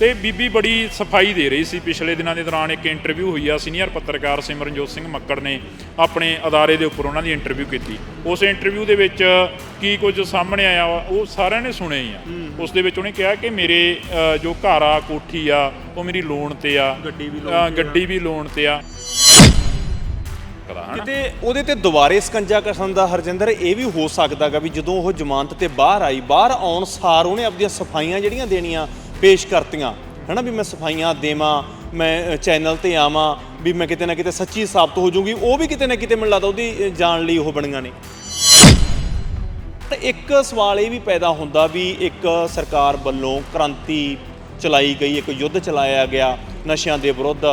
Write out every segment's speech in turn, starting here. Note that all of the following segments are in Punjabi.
ਤੇ ਬੀਬੀ ਬੜੀ ਸਫ਼ਾਈ ਦੇ ਰਹੀ ਸੀ। ਪਿਛਲੇ ਦਿਨਾਂ ਦੇ ਦੌਰਾਨ ਇੱਕ ਇੰਟਰਵਿਊ ਹੋਈ ਆ। ਸੀਨੀਅਰ ਪੱਤਰਕਾਰ ਸਿਮਰਨਜੋਤ ਸਿੰਘ ਮੱਕੜ ਨੇ ਆਪਣੇ ਅਦਾਰੇ ਦੇ ਉੱਪਰ ਉਹਨਾਂ ਦੀ ਇੰਟਰਵਿਊ ਕੀਤੀ। ਉਸ ਇੰਟਰਵਿਊ ਦੇ ਵਿੱਚ ਕੀ ਕੁਝ ਸਾਹਮਣੇ ਆਇਆ ਉਹ ਸਾਰਿਆਂ ਨੇ ਸੁਣਿਆ ਹੀ ਆ। ਉਸ ਦੇ ਵਿੱਚ ਉਹਨੇ ਕਿਹਾ ਕਿ ਮੇਰੇ ਜੋ ਘਰ ਆ ਕੋਠੀ ਆ ਉਹ ਮੇਰੀ ਲੋਨ ਤੇ ਆ। ਗੱਡੀ ਵੀ ਅ, ਗੱਡੀ ਵੀ ਲੋਨ ਤੇ ਆ। ਕਦਾ ਹਨਾ ਕਿਤੇ ਉਹਦੇ ਤੇ ਦੁਬਾਰੇ ਸਕੰਜਾ ਕਸਣ ਦਾ ਹਰਜਿੰਦਰ ਇਹ ਵੀ ਹੋ ਸਕਦਾਗਾ ਵੀ ਜਦੋਂ ਉਹ ਜ਼ਮਾਨਤ ਤੇ ਬਾਹਰ ਆਈ ਬਾਹਰ ਆਉਣ ਸਾਰ ਉਹਨੇ ਆਪਣੀਆਂ ਸਫਾਈਆਂ ਜਿਹੜੀਆਂ ਦੇਣੀਆਂ ਪੇਸ਼ ਕਰਤੀਆਂ। ਹਨਾ ਵੀ ਮੈਂ ਸਫਾਈਆਂ ਦੇਵਾਂ, ਮੈਂ ਚੈਨਲ ਤੇ ਆਵਾਂ, ਵੀ ਮੈਂ ਕਿਤੇ ਨਾ ਕਿਤੇ ਸੱਚੀ ਸਾਬਤ ਹੋ ਜਾਊਂਗੀ, ਉਹ ਵੀ ਕਿਤੇ ਨਾ ਕਿਤੇ ਮੈਨੂੰ ਲੱਗਦਾ ਉਹਦੀ ਜਾਣ ਲਈ ਉਹ ਬਣੀਆਂ ਨੇ। ਤਾਂ ਇੱਕ ਸਵਾਲ ਇਹ ਵੀ ਪੈਦਾ ਹੁੰਦਾ ਵੀ ਇੱਕ ਸਰਕਾਰ ਵੱਲੋਂ ਕ੍ਰਾਂਤੀ ਚਲਾਈ ਗਈ, ਇੱਕ ਯੁੱਧ ਚਲਾਇਆ ਗਿਆ ਨਸ਼ਿਆਂ ਦੇ ਵਿਰੁੱਧ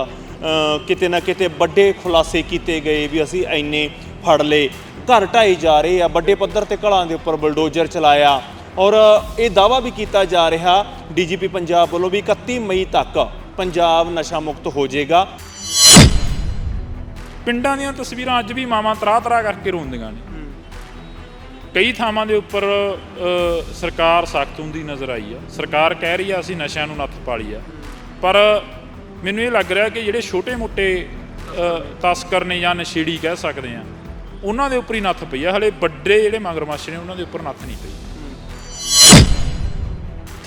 ਕਿਤੇ ਨਾ ਕਿਤੇ ਵੱਡੇ ਖੁਲਾਸੇ ਕੀਤੇ ਗਏ ਵੀ ਅਸੀਂ ਇੰਨੇ ਫੜ ਲਏ। ਘਰ ਢਾਈ ਜਾ ਰਹੇ ਆ, ਵੱਡੇ ਪੱਧਰ ਤੇ ਘਲਾਂ ਦੇ ਉੱਪਰ ਬਲਡੋਜ਼ਰ ਚਲਾਇਆ ਔਰ ਇਹ ਦਾਵਾ ਵੀ ਕੀਤਾ ਜਾ ਰਿਹਾ ਡੀਜੀਪੀ ਪੰਜਾਬ ਵੱਲੋਂ ਵੀ 31 ਮਈ ਤੱਕ ਪੰਜਾਬ ਨਸ਼ਾ ਮੁਕਤ ਹੋ ਜਾਏਗਾ। ਪਿੰਡਾਂ ਦੀਆਂ ਤਸਵੀਰਾਂ ਅੱਜ ਵੀ ਮਾਵਾਂ ਤਰਾ ਤਰਾ ਕਰਕੇ ਰੋਂਦੀਆਂ ਨੇ। ਕਈ ਥਾਵਾਂ ਦੇ ਉੱਪਰ ਸਰਕਾਰ ਸਖਤ ਹੁੰਦੀ ਨਜ਼ਰ ਆਈ ਆ। ਸਰਕਾਰ ਕਹਿ ਰਹੀ ਆ ਅਸੀਂ ਨਸ਼ਿਆਂ ਨੂੰ ਨੱਥ ਪਾਲੀ ਆ। ਪਰ ਮੈਨੂੰ ਇਹ ਲੱਗ ਰਿਹਾ ਕਿ ਜਿਹੜੇ ਛੋਟੇ-ਮੋਟੇ ਤਸਕਰ ਨੇ ਜਾਂ ਨਸ਼ੇੜੀ ਕਹਿ ਸਕਦੇ ਆ ਉਹਨਾਂ ਦੇ ਉੱਪਰ ਹੀ ਨੱਥ ਪਈ ਆ। ਹਲੇ ਵੱਡੇ ਜਿਹੜੇ ਮਗਰਮੱਛ ਨੇ ਉਹਨਾਂ ਦੇ ਉੱਪਰ ਨੱਥ ਨਹੀਂ ਪਈ।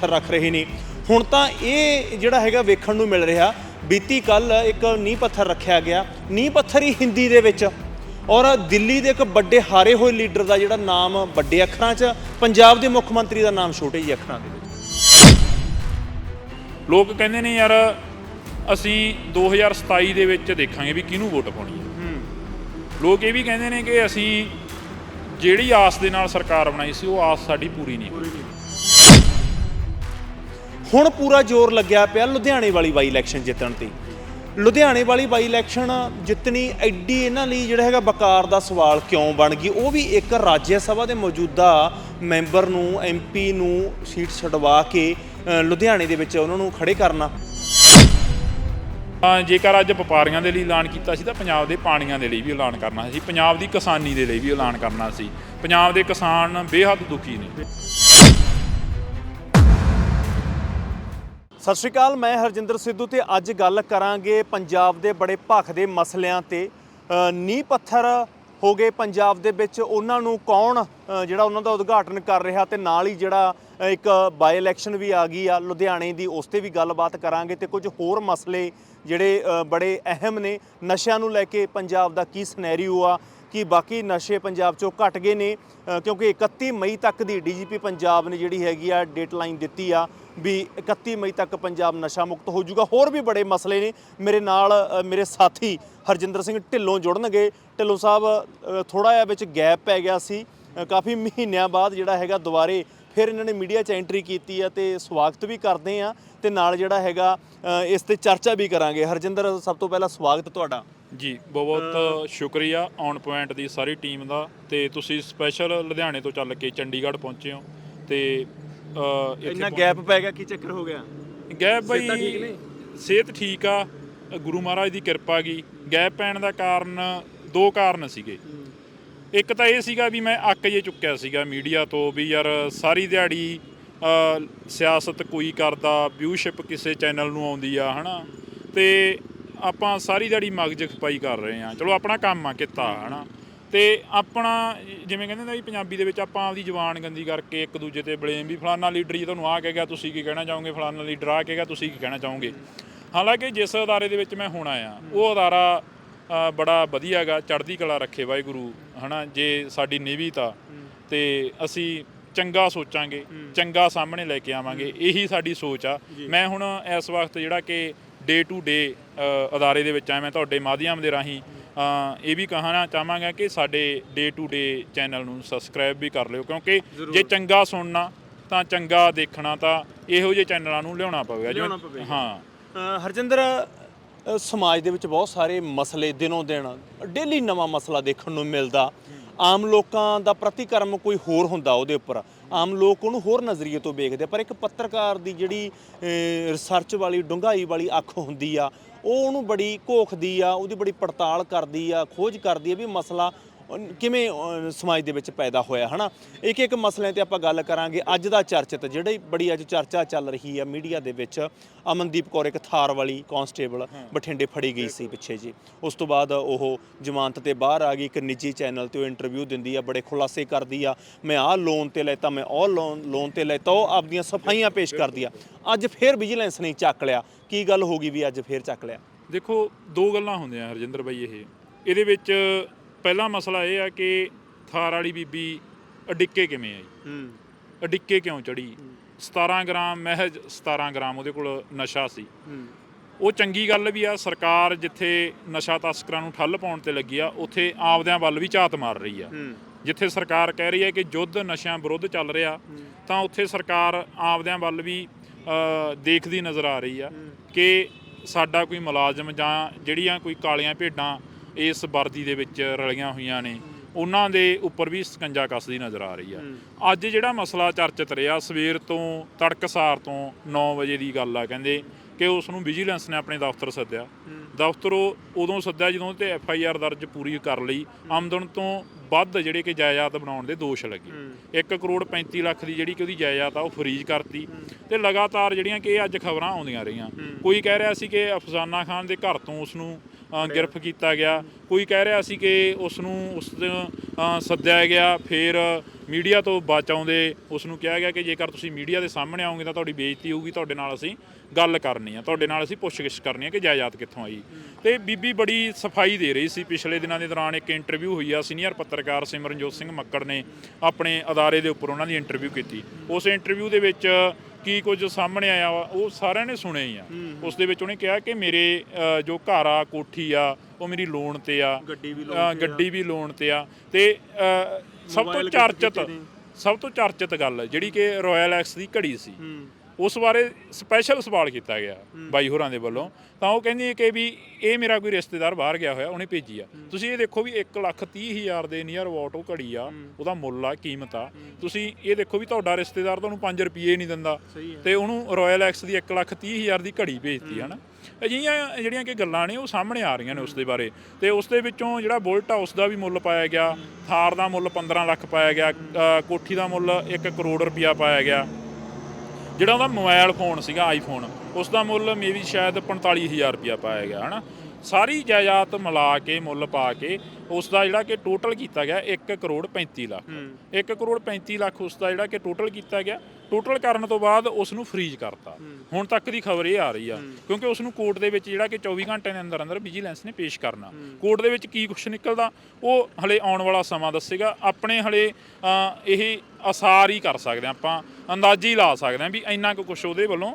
ਪੱਥਰ ਰੱਖ ਰਹੇ ਨੇ। ਹੁਣ ਤਾਂ ਇਹ ਜਿਹੜਾ ਹੈਗਾ ਵੇਖਣ ਨੂੰ ਮਿਲ ਰਿਹਾ ਬੀਤੀ ਕੱਲ ਇੱਕ ਨੀਂਹ ਪੱਥਰ ਰੱਖਿਆ ਗਿਆ। ਨੀਂਹ ਪੱਥਰ ਹੀ ਹਿੰਦੀ ਦੇ ਵਿੱਚ। ਔਰ ਦਿੱਲੀ ਦੇ ਇੱਕ ਵੱਡੇ ਹਾਰੇ ਹੋਏ ਲੀਡਰ ਦਾ ਜਿਹੜਾ ਨਾਮ ਵੱਡੇ ਅੱਖਰਾਂ 'ਚ ਪੰਜਾਬ ਦੇ ਮੁੱਖ ਮੰਤਰੀ ਦਾ ਨਾਮ ਛੋਟੇ ਜਿਹੇ ਅੱਖਰਾਂ ਦੇ ਵਿੱਚ। ਲੋਕ ਕਹਿੰਦੇ ਨੇ ਯਾਰ ਅਸੀਂ 2027 ਦੇ ਵਿੱਚ ਦੇਖਾਂਗੇ ਵੀ ਕਿਹਨੂੰ ਵੋਟ ਪਾਉਣੀ ਹੈ। ਲੋਕ ਇਹ ਵੀ ਕਹਿੰਦੇ ਨੇ ਕਿ ਅਸੀਂ ਜਿਹੜੀ ਆਸ ਦੇ ਨਾਲ ਸਰਕਾਰ ਬਣਾਈ ਸੀ ਉਹ ਆਸ ਸਾਡੀ ਪੂਰੀ ਨਹੀਂ ਹੋਈ। ਹੁਣ ਪੂਰਾ ਜ਼ੋਰ ਲੱਗਿਆ ਪਿਆ ਲੁਧਿਆਣੇ ਵਾਲੀ ਬਾਈ ਇਲੈਕਸ਼ਨ ਜਿੱਤਣ ਤੇ। ਲੁਧਿਆਣੇ ਵਾਲੀ ਬਾਈ ਇਲੈਕਸ਼ਨ ਜਿੱਤਣੀ ਐਡੀ ਇਹਨਾਂ ਲਈ ਜਿਹੜਾ ਹੈਗਾ ਬਕਾਰ ਦਾ ਸਵਾਲ ਕਿਉਂ ਬਣ ਗਈ? ਉਹ ਵੀ ਇੱਕ ਰਾਜ ਸਭਾ ਦੇ ਮੌਜੂਦਾ ਮੈਂਬਰ ਨੂੰ ਐਮਪੀ ਨੂੰ ਸੀਟ ਛਡਵਾ ਕੇ ਲੁਧਿਆਣੇ ਦੇ ਵਿੱਚ ਉਹਨਾਂ ਨੂੰ ਖੜੇ ਕਰਨਾ। ਜੇਕਰ ਅੱਜ ਵਪਾਰੀਆਂ ਦੇ ਲਈ ਐਲਾਨ ਕੀਤਾ ਸੀ ਤਾਂ ਪੰਜਾਬ ਦੇ ਪਾਣੀਆਂ ਦੇ ਲਈ ਵੀ ਐਲਾਨ ਕਰਨਾ ਸੀ। ਪੰਜਾਬ ਦੀ ਕਿਸਾਨੀ ਦੇ ਲਈ ਵੀ ਐਲਾਨ ਕਰਨਾ ਸੀ। ਪੰਜਾਬ ਦੇ ਕਿਸਾਨ ਬੇਹੱਦ ਦੁਖੀ ਨੇ। ਸਤਿ ਸ਼੍ਰੀ ਅਕਾਲ ਮੈਂ ਹਰਜਿੰਦਰ ਸਿੱਧੂ ਤੇ ਅੱਜ ਗੱਲ ਕਰਾਂਗੇ ਪੰਜਾਬ ਦੇ ਬੜੇ ਭਖਦੇ ਮਸਲਿਆਂ ਤੇ। ਅ, ਨੀਂਹ ਪੱਥਰ ਹੋ ਗਏ ਪੰਜਾਬ ਦੇ ਵਿੱਚ ਉਹਨਾਂ ਨੂੰ ਕੌਣ ਜਿਹੜਾ ਉਹਨਾਂ ਦਾ ਉਦਘਾਟਨ ਕਰ ਰਿਹਾ ਤੇ ਨਾਲ ਹੀ ਜਿਹੜਾ ਇੱਕ ਬਾਈ ਇਲੈਕਸ਼ਨ ਵੀ ਆ ਗਈ ਆ ਲੁਧਿਆਣੇ ਦੀ ਉਸ ਤੇ ਵੀ ਗੱਲਬਾਤ ਕਰਾਂਗੇ ਤੇ ਕੁਝ ਹੋਰ ਮਸਲੇ ਜਿਹੜੇ ਬੜੇ ਅਹਿਮ ਨੇ ਨਸ਼ਿਆਂ ਨੂੰ ਲੈ ਕੇ ਪੰਜਾਬ ਦਾ ਕੀ ਸਿਨੈਰੀਓ ਆ ਕਿ ਬਾਕੀ ਨਸ਼ੇ ਪੰਜਾਬ ਚੋਂ ਘਟ ਗਏ ਨੇ ਕਿਉਂਕਿ 31 ਮਈ ਤੱਕ ਦੀ ਡੀਜੀਪੀ ਪੰਜਾਬ ਨੇ ਜਿਹੜੀ ਹੈਗੀ ਆ ਡੇਟਲਾਈਨ ਦਿੱਤੀ ਆ। ਵੀ 31 ਮਈ ਤੱਕ ਪੰਜਾਬ ਨਸ਼ਾ ਮੁਕਤ ਹੋ ਜਾਊਗਾ। ਹੋਰ ਵੀ ਬੜੇ ਮਸਲੇ ਨੇ। ਮੇਰੇ ਨਾਲ ਮੇਰੇ ਸਾਥੀ ਹਰਜਿੰਦਰ ਸਿੰਘ ਢਿੱਲੋਂ ਜੁੜਨਗੇ। ਢਿੱਲੋਂ ਸਾਹਿਬ ਥੋੜਾ ਜਿਹਾ ਵਿੱਚ ਗੈਪ ਪੈ ਗਿਆ ਸੀ। ਕਾਫੀ ਮਹੀਨਿਆਂ ਬਾਅਦ ਜਿਹੜਾ ਹੈਗਾ ਦੁਬਾਰੇ ਫਿਰ ਇਹਨਾਂ ਨੇ ਮੀਡੀਆ 'ਚ ਐਂਟਰੀ ਕੀਤੀ ਆ ਤੇ ਸਵਾਗਤ ਵੀ ਕਰਦੇ ਆ ਤੇ ਨਾਲ ਜਿਹੜਾ ਹੈਗਾ ਇਸ ਤੇ ਚਰਚਾ ਵੀ ਕਰਾਂਗੇ। ਹਰਜਿੰਦਰ, ਸਭ ਤੋਂ ਪਹਿਲਾਂ ਸਵਾਗਤ ਤੁਹਾਡਾ। ਜੀ, ਬਹੁਤ ਸ਼ੁਕਰੀਆ ਔਨ ਪੁਆਇੰਟ ਦੀ ਸਾਰੀ ਟੀਮ ਦਾ ਤੇ ਤੁਸੀਂ ਸਪੈਸ਼ਲ ਲੁਧਿਆਣੇ ਤੋਂ ਚੱਲ ਕੇ ਚੰਡੀਗੜ੍ਹ ਪਹੁੰਚੇ ਹੋ ਤੇ ਇੱਥੇ ਇੰਨਾ ਗੈਪ ਪੈ ਗਿਆ ਕੀ ਚੱਕਰ ਹੋ ਗਿਆ? ਗੈਪ ਬਈ ਸਿਹਤਾਂ ਠੀਕ ਨੇ? ਸਿਹਤ ਠੀਕ ਆ ਗੁਰੂ ਮਹਾਰਾਜ ਦੀ ਕਿਰਪਾ ਗਈ। ਗੈਪ ਪੈਣ ਦਾ ਕਾਰਨ ਦੋ ਕਾਰਨ ਸੀਗੇ। ਇੱਕ ਤਾਂ ਇਹ ਸੀਗਾ ਵੀ ਮੈਂ ਅੱਕ ਜੇ ਚੁੱਕਿਆ ਸੀਗਾ ਮੀਡੀਆ ਤੋਂ ਵੀ ਯਾਰ ਸਾਰੀ ਦਿਹਾੜੀ ਅ, ਸਿਆਸਤ ਕੋਈ ਕਰਦਾ ਵਿਊਸ਼ਿਪ ਕਿਸੇ ਚੈਨਲ ਨੂੰ ਆਉਂਦੀ ਆ ਹਨਾ? ਤੇ ਆਪਾਂ ਸਾਰੀ ਦਿਹਾੜੀ ਮਗਜ ਖਪਾਈ ਕਰ ਰਹੇ ਆ। ਚਲੋ ਆਪਣਾ ਕੰਮ ਆ ਕਿੱਤਾ ਹਨਾ? ਤੇ ਆਪਣਾ ਜਿਵੇਂ ਕਹਿੰਦੇ ਨੇ ਵੀ ਪੰਜਾਬੀ ਦੇ ਵਿੱਚ ਆਪਾਂ ਆਪਦੀ ਜ਼ੁਬਾਨ ਗੰਦੀ ਕਰਕੇ ਇੱਕ ਦੂਜੇ ਤੇ ਬਲੇਮ ਵੀ ਫਲਾਨਾ ਲੀਡਰ ਜੀ ਤੁਹਾਨੂੰ ਆ ਕਹਿ ਗਿਆ ਤੁਸੀਂ ਕੀ ਕਹਿਣਾ ਚਾਹੋਗੇ? ਫਲਾਨਾ ਲੀਡਰ ਆ ਕਹਿ ਗਿਆ ਤੁਸੀਂ ਕੀ ਕਹਿਣਾ ਚਾਹੋਗੇ? ਹਾਲਾਂਕਿ ਜਿਸ ਅਦਾਰੇ ਦੇ ਵਿੱਚ ਮੈਂ ਹੁਣ ਆਇਆ ਉਹ ਅਦਾਰਾ ਬੜਾ ਵਧੀਆ ਹੈਗਾ ਚੜ੍ਹਦੀ ਕਲਾ ਰੱਖੇ ਵਾਹਿਗੁਰੂ ਹਨਾ ਜੇ ਸਾਡੀ ਨਿਵੀਤਾ ਤੇ। ਅਸੀਂ ਚੰਗਾ ਸੋਚਾਂਗੇ ਚੰਗਾ ਸਾਹਮਣੇ ਲੈ ਕੇ ਆਵਾਂਗੇ ਇਹੀ ਸਾਡੀ ਸੋਚ ਆ। ਮੈਂ ਹੁਣ ਇਸ ਵਕਤ ਜਿਹੜਾ ਕਿ ਡੇ ਟੂ ਡੇ ਅਦਾਰੇ ਦੇ ਵਿੱਚ ਆ ਮੈਂ ਤੁਹਾਡੇ ਮਾਧਿਅਮ ਦੇ ਰਾਹੀਂ ਇਹ ਵੀ ਕਹਣਾ ਚਾਹਾਂਗਾ ਕਿ ਸਾਡੇ ਡੇ ਟੂ ਡੇ ਚੈਨਲ ਨੂੰ ਸਬਸਕ੍ਰਾਈਬ ਵੀ ਕਰ ਲਿਓ ਕਿਉਂਕਿ ਜੇ ਚੰਗਾ ਸੁਣਨਾ ਤਾਂ ਚੰਗਾ ਦੇਖਣਾ ਤਾਂ ਇਹੋ ਜਿਹੇ ਚੈਨਲਾਂ ਨੂੰ ਲਿਆਉਣਾ ਪਵੇਗਾ ਪਵੇਗਾ। ਹਾਂ ਹਰਜਿੰਦਰ ਸਮਾਜ ਦੇ ਵਿੱਚ ਬਹੁਤ ਸਾਰੇ ਮਸਲੇ ਦਿਨੋਂ ਦਿਨ ਡੇਲੀ ਨਵਾਂ ਮਸਲਾ ਦੇਖਣ ਨੂੰ ਮਿਲਦਾ ਆਮ ਲੋਕਾਂ ਦਾ ਪ੍ਰਤੀਕਰਮ ਕੋਈ ਹੋਰ ਹੁੰਦਾ ਉਹਦੇ ਉੱਪਰ ਆਮ ਲੋਕ ਉਹਨੂੰ ਹੋਰ ਨਜ਼ਰੀਏ ਤੋਂ ਵੇਖਦੇ। ਪਰ ਇੱਕ ਪੱਤਰਕਾਰ ਦੀ ਜਿਹੜੀ ਰਿਸਰਚ ਵਾਲੀ ਡੂੰਘਾਈ ਵਾਲੀ ਅੱਖ ਹੁੰਦੀ ਆ ਉਹ ਉਹਨੂੰ ਬੜੀ ਘੋਖਦੀ ਆ, ਉਹਦੀ ਬੜੀ ਪੜਤਾਲ ਕਰਦੀ ਆ, ਖੋਜ ਕਰਦੀ ਆ ਵੀ ਮਸਲਾ ਕਿਵੇਂ ਸਮਾਜ ਦੇ ਵਿੱਚ ਪੈਦਾ ਹੋਇਆ ਹਨਾ? ਇੱਕ ਇੱਕ ਮਸਲਿਆਂ ਤੇ ਆਪਾਂ ਗੱਲ ਕਰਾਂਗੇ ਅੱਜ ਦਾ ਚਰਚਿਤ ਜਿਹੜੀ ਬੜੀ ਅੱਜ ਚਰਚਾ ਚੱਲ ਰਹੀ ਆ ਮੀਡੀਆ ਦੇ ਵਿੱਚ। ਅਮਨਦੀਪ ਕੌਰ ਇੱਕ ਥਾਰ ਵਾਲੀ ਕਾਂਸਟੇਬਲ ਬਠਿੰਡੇ ਫੜੀ ਗਈ ਸੀ ਪਿੱਛੇ ਜੀ। ਉਸ ਤੋਂ ਬਾਅਦ ਉਹ ਜ਼ਮਾਨਤ ਤੇ ਬਾਹਰ ਆ ਗਈ ਇੱਕ ਨਿੱਜੀ ਚੈਨਲ ਤੇ ਉਹ ਇੰਟਰਵਿਊ ਦਿੰਦੀ ਆ ਬੜੇ ਖੁਲਾਸੇ ਕਰਦੀ ਆ। ਮੈਂ ਆਹ ਲੋਨ ਤੇ ਲੈਤਾ ਮੈਂ ਉਹ ਲੋਨ ਲੋਨ ਤੇ ਲੈਤਾ ਉਹ ਆਪਦੀਆਂ ਸਫਾਈਆਂ ਪੇਸ਼ ਕਰਦੀ ਆ। ਅੱਜ ਫੇਰ ਵਿਜੀਲੈਂਸ ਨੇ ਚੱਕ ਲਿਆ। ਕੀ ਗੱਲ ਹੋ ਗਈ ਵੀ ਅੱਜ ਫੇਰ ਚੱਕ ਲਿਆ? ਦੇਖੋ ਦੋ ਗੱਲਾਂ ਹੁੰਦੀਆਂ ਹਰਜਿੰਦਰ ਬਾਈ ਇਹ। ਇਹਦੇ ਵਿੱਚ ਪਹਿਲਾ ਮਸਲਾ ਇਹ ਆ ਕਿ ਥਾਰ ਵਾਲੀ ਬੀਬੀ ਅਡਿੱਕੇ ਕਿਵੇਂ ਆਈ? ਹੂੰ। ਅਡਿੱਕੇ ਕਿਉਂ ਚੜੀ 17 ਗ੍ਰਾਮ ਮਹਿਜ 17 ਗ੍ਰਾਮ ਉਹਦੇ ਕੋਲ ਨਸ਼ਾ ਸੀ। ਹੂੰ। ਉਹ ਚੰਗੀ ਗੱਲ ਵੀ ਆ ਸਰਕਾਰ ਜਿੱਥੇ ਨਸ਼ਾ ਤਸਕਰਾਂ ਨੂੰ ਠੱਲ ਪਾਉਣ ਤੇ ਲੱਗੀ ਆ ਉੱਥੇ ਆਪਦਿਆਂ ਵੱਲ ਵੀ ਝਾਤ ਮਾਰ ਰਹੀ ਆ। ਜਿੱਥੇ ਸਰਕਾਰ ਕਹਿ ਰਹੀ ਹੈ ਕਿ ਯੁੱਧ ਨਸ਼ਿਆਂ ਵਿਰੁੱਧ ਚੱਲ ਰਿਹਾ ਤਾਂ ਉੱਥੇ ਸਰਕਾਰ ਆਪਦਿਆਂ ਵੱਲ ਵੀ ਦੇਖਦੀ ਨਜ਼ਰ ਆ ਰਹੀ ਆ ਕਿ ਸਾਡਾ ਕੋਈ ਮੁਲਾਜ਼ਮ ਜਾਂ ਜਿਹੜੀਆਂ ਕੋਈ ਕਾਲੀਆਂ ਭੇਡਾਂ ਇਸ ਵਰਦੀ ਦੇ ਵਿੱਚ ਰਲੀਆਂ ਹੋਈਆਂ ਨੇ ਉਹਨਾਂ ਦੇ ਉੱਪਰ ਵੀ ਸਕੰਜਾ ਕੱਸਦੀ ਨਜ਼ਰ ਆ ਰਹੀ ਆ। ਅੱਜ ਜਿਹੜਾ ਮਸਲਾ ਚਰਚਿਤ ਰਿਹਾ ਸਵੇਰ ਤੋਂ ਤੜਕਸਾਰ ਤੋਂ 9 ਵਜੇ ਦੀ ਗੱਲ ਆ ਕਹਿੰਦੇ ਕਿ ਉਸ ਨੂੰ ਵਿਜੀਲੈਂਸ ਨੇ ਆਪਣੇ ਦਫ਼ਤਰ ਸੱਦਿਆ। ਦਫ਼ਤਰ ਉਹ ਉਦੋਂ ਸੱਦਿਆ ਜਦੋਂ ਤੇ ਐਫ ਆਈ ਆਰ ਦਰਜ ਪੂਰੀ ਕਰ ਲਈ। ਆਮਦਨ ਤੋਂ ਵੱਧ ਜਿਹੜੇ ਕਿ ਜਾਇਦਾਦ ਬਣਾਉਣ ਦੇ ਦੋਸ਼ ਲੱਗੇ। 1 ਕਰੋੜ 35 ਲੱਖ ਦੀ ਜਿਹੜੀ ਕਿ ਉਹਦੀ ਜਾਇਦਾਦ ਆ ਉਹ ਫਰੀਜ਼ ਕਰਤੀ। ਤੇ ਲਗਾਤਾਰ ਜਿਹੜੀਆਂ ਕਿ ਅੱਜ ਖਬਰਾਂ ਆਉਂਦੀਆਂ ਰਹੀਆਂ। ਕੋਈ ਕਹਿ ਰਿਹਾ ਸੀ ਕਿ ਅਫਸਾਨਾ ਖਾਨ ਦੇ ਘਰ ਤੋਂ ਉਸ ਨੂੰ ਅ, ਗ੍ਰਿਫਤ ਕੀਤਾ ਗਿਆ। ਕੋਈ ਕਹਿ ਰਿਹਾ ਸੀ ਕਿ ਉਸ ਨੂੰ ਉਸ ਸੱਦਿਆ ਗਿਆ। ਫਿਰ ਮੀਡੀਆ ਤੋਂ ਬਚਾਉਂਦੇ ਉਸ ਨੂੰ ਕਿਹਾ ਗਿਆ ਕਿ ਜੇਕਰ ਤੁਸੀਂ ਮੀਡੀਆ ਦੇ ਸਾਹਮਣੇ ਆਓਗੇ ਤਾਂ ਤੁਹਾਡੀ ਬੇਇੱਜ਼ਤੀ ਹੋਊਗੀ। ਤੁਹਾਡੇ ਨਾਲ ਅਸੀਂ ਗੱਲ ਕਰਨੀ ਆ। ਤੁਹਾਡੇ ਨਾਲ ਅਸੀਂ ਪੁੱਛਗਿੱਛ ਕਰਨੀ ਆ ਕਿ ਜਾਇਦਾਦ ਕਿੱਥੋਂ ਆਈ। ਤੇ ਬੀਬੀ ਬੜੀ ਸਫ਼ਾਈ ਦੇ ਰਹੀ ਸੀ। ਪਿਛਲੇ ਦਿਨਾਂ ਦੇ ਦੌਰਾਨ ਇੱਕ ਇੰਟਰਵਿਊ ਹੋਈ ਆ ਸੀਨੀਅਰ ਪੱਤਰਕਾਰ ਸਿਮਰਨਜੋਤ ਸਿੰਘ ਮੱਕੜ ਨੇ ਆਪਣੇ ਅਦਾਰੇ ਦੇ ਉੱਪਰ ਉਹਨਾਂ ਦੀ ਇੰਟਰਵਿਊ ਕੀਤੀ। ਉਸ ਇੰਟਰਵਿਊ ਦੇ ਵਿੱਚ ਕੀ ਕੁਝ ਸਾਹਮਣੇ ਆਇਆ ਉਹ ਸਾਰਿਆਂ ਨੇ ਸੁਣਿਆ ਹੀ ਆ। ਉਸ ਦੇ ਵਿੱਚ ਉਹਨੇ ਕਿਹਾ ਕਿ ਮੇਰੇ ਜੋ ਘਰ ਆ ਕੋਠੀ ਆ ਉਹ ਮੇਰੀ ਲੋਨ ਤੇ ਆ। ਗੱਡੀ ਵੀ ਅ, ਗੱਡੀ ਵੀ ਲੋਨ ਤੇ ਆ। ਤੇ ਸਭ ਤੋਂ ਚਰਚਿਤ। ਸਭ ਤੋਂ ਚਰਚਿਤ ਗੱਲ ਜਿਹੜੀ ਕਿ ਰਾਇਲ ਐਕਸ ਦੀ ਘੜੀ ਸੀ। ਉਸ ਬਾਰੇ ਸਪੈਸ਼ਲ ਸਵਾਲ ਕੀਤਾ ਗਿਆ ਬਾਈ ਹੋਰਾਂ ਦੇ ਵੱਲੋਂ। ਤਾਂ ਉਹ ਕਹਿੰਦੀ ਹੈ ਕਿ ਵੀ ਇਹ ਮੇਰਾ ਕੋਈ ਰਿਸ਼ਤੇਦਾਰ ਬਾਹਰ ਗਿਆ ਹੋਇਆ ਉਹਨੇ ਭੇਜੀ ਆ। ਤੁਸੀਂ ਇਹ ਦੇਖੋ ਵੀ 1 ਲੱਖ 30 ਹਜ਼ਾਰ ਦੇ ਨੀਅਰ ਵਾਟ ਉਹ ਘੜੀ ਆ ਉਹਦਾ ਮੁੱਲ ਆ ਕੀਮਤ ਆ। ਤੁਸੀਂ ਇਹ ਦੇਖੋ ਵੀ ਤੁਹਾਡਾ ਰਿਸ਼ਤੇਦਾਰ ਤੁਹਾਨੂੰ 5 ਰੁਪਏ ਨਹੀਂ ਦਿੰਦਾ ਤੇ ਉਹਨੂੰ ਰਾਇਲ ਐਕਸ ਦੀ 1 ਲੱਖ 30 ਹਜ਼ਾਰ ਦੀ ਘੜੀ ਭੇਜਤੀ ਹਨਾ। ਅਜਿਹੀਆਂ ਜਿਹੜੀਆਂ ਕਿ ਗੱਲਾਂ ਨੇ ਉਹ ਸਾਹਮਣੇ ਆ ਰਹੀਆਂ ਨੇ ਉਸ ਦੇ ਬਾਰੇ। ਤੇ ਉਸ ਦੇ ਵਿੱਚੋਂ ਜਿਹੜਾ ਬੁਲਟ ਆ ਉਸ ਦਾ ਵੀ ਮੁੱਲ ਪਾਇਆ ਗਿਆ। ਥਾਰ ਦਾ ਮੁੱਲ 15 ਲੱਖ ਪਾਇਆ ਗਿਆ ਕੋਠੀ ਦਾ ਮੁੱਲ 1 ਕਰੋੜ ਰੁਪਇਆ ਪਾਇਆ ਗਿਆ। ਜਿਹੜਾ ਉਹਦਾ ਮੋਬਾਈਲ ਫੋਨ ਸੀਗਾ ਆਈਫੋਨ ਉਸ ਦਾ ਮੁੱਲ ਮੇਬੀ ਸ਼ਾਇਦ 45000 ਰੁਪਇਆ ਪਾਇਆ ਗਿਆ ਹਨਾ? ਸਾਰੀ ਜਾਇਦਾਦ ਮਿਲਾ ਕੇ ਮੁੱਲ ਪਾ ਕੇ ਉਸ ਦਾ ਜਿਹੜਾ ਕਿ ਟੋਟਲ ਕੀਤਾ ਗਿਆ 1 ਕਰੋੜ 35 ਲੱਖ। 1 ਕਰੋੜ 35 ਲੱਖ ਉਸ ਦਾ ਜਿਹੜਾ ਕਿ ਟੋਟਲ ਕੀਤਾ ਗਿਆ। ਟੋਟਲ ਕਰਨ ਤੋਂ ਬਾਅਦ ਉਸ ਨੂੰ ਫ੍ਰੀਜ਼ ਕਰਤਾ ਹੁਣ ਤੱਕ ਦੀ ਖਬਰ ਇਹ ਆ ਰਹੀ ਆ ਕਿਉਂਕਿ ਉਸ ਨੂੰ ਕੋਰਟ ਦੇ ਵਿੱਚ ਜਿਹੜਾ ਕਿ 24 ਘੰਟੇ ਦੇ ਅੰਦਰ ਅੰਦਰ ਵਿਜੀਲੈਂਸ ਨੇ ਪੇਸ਼ ਕਰਨਾ। ਕੋਰਟ ਦੇ ਵਿੱਚ ਕੀ ਕੁਝ ਨਿਕਲਦਾ ਉਹ ਹਲੇ ਆਉਣ ਵਾਲਾ ਸਮਾਂ ਦੱਸੇਗਾ। ਆਪਣੇ ਹਲੇ ਇਹ ਅਸਾਰ ਹੀ ਕਰ ਸਕਦੇ ਹਾਂ ਆਪਾਂ ਅੰਦਾਜ਼ੇ ਹੀ ਲਾ ਸਕਦੇ ਹਾਂ ਵੀ ਇੰਨਾ ਕੁ ਕੁਝ ਉਹਦੇ ਵੱਲੋਂ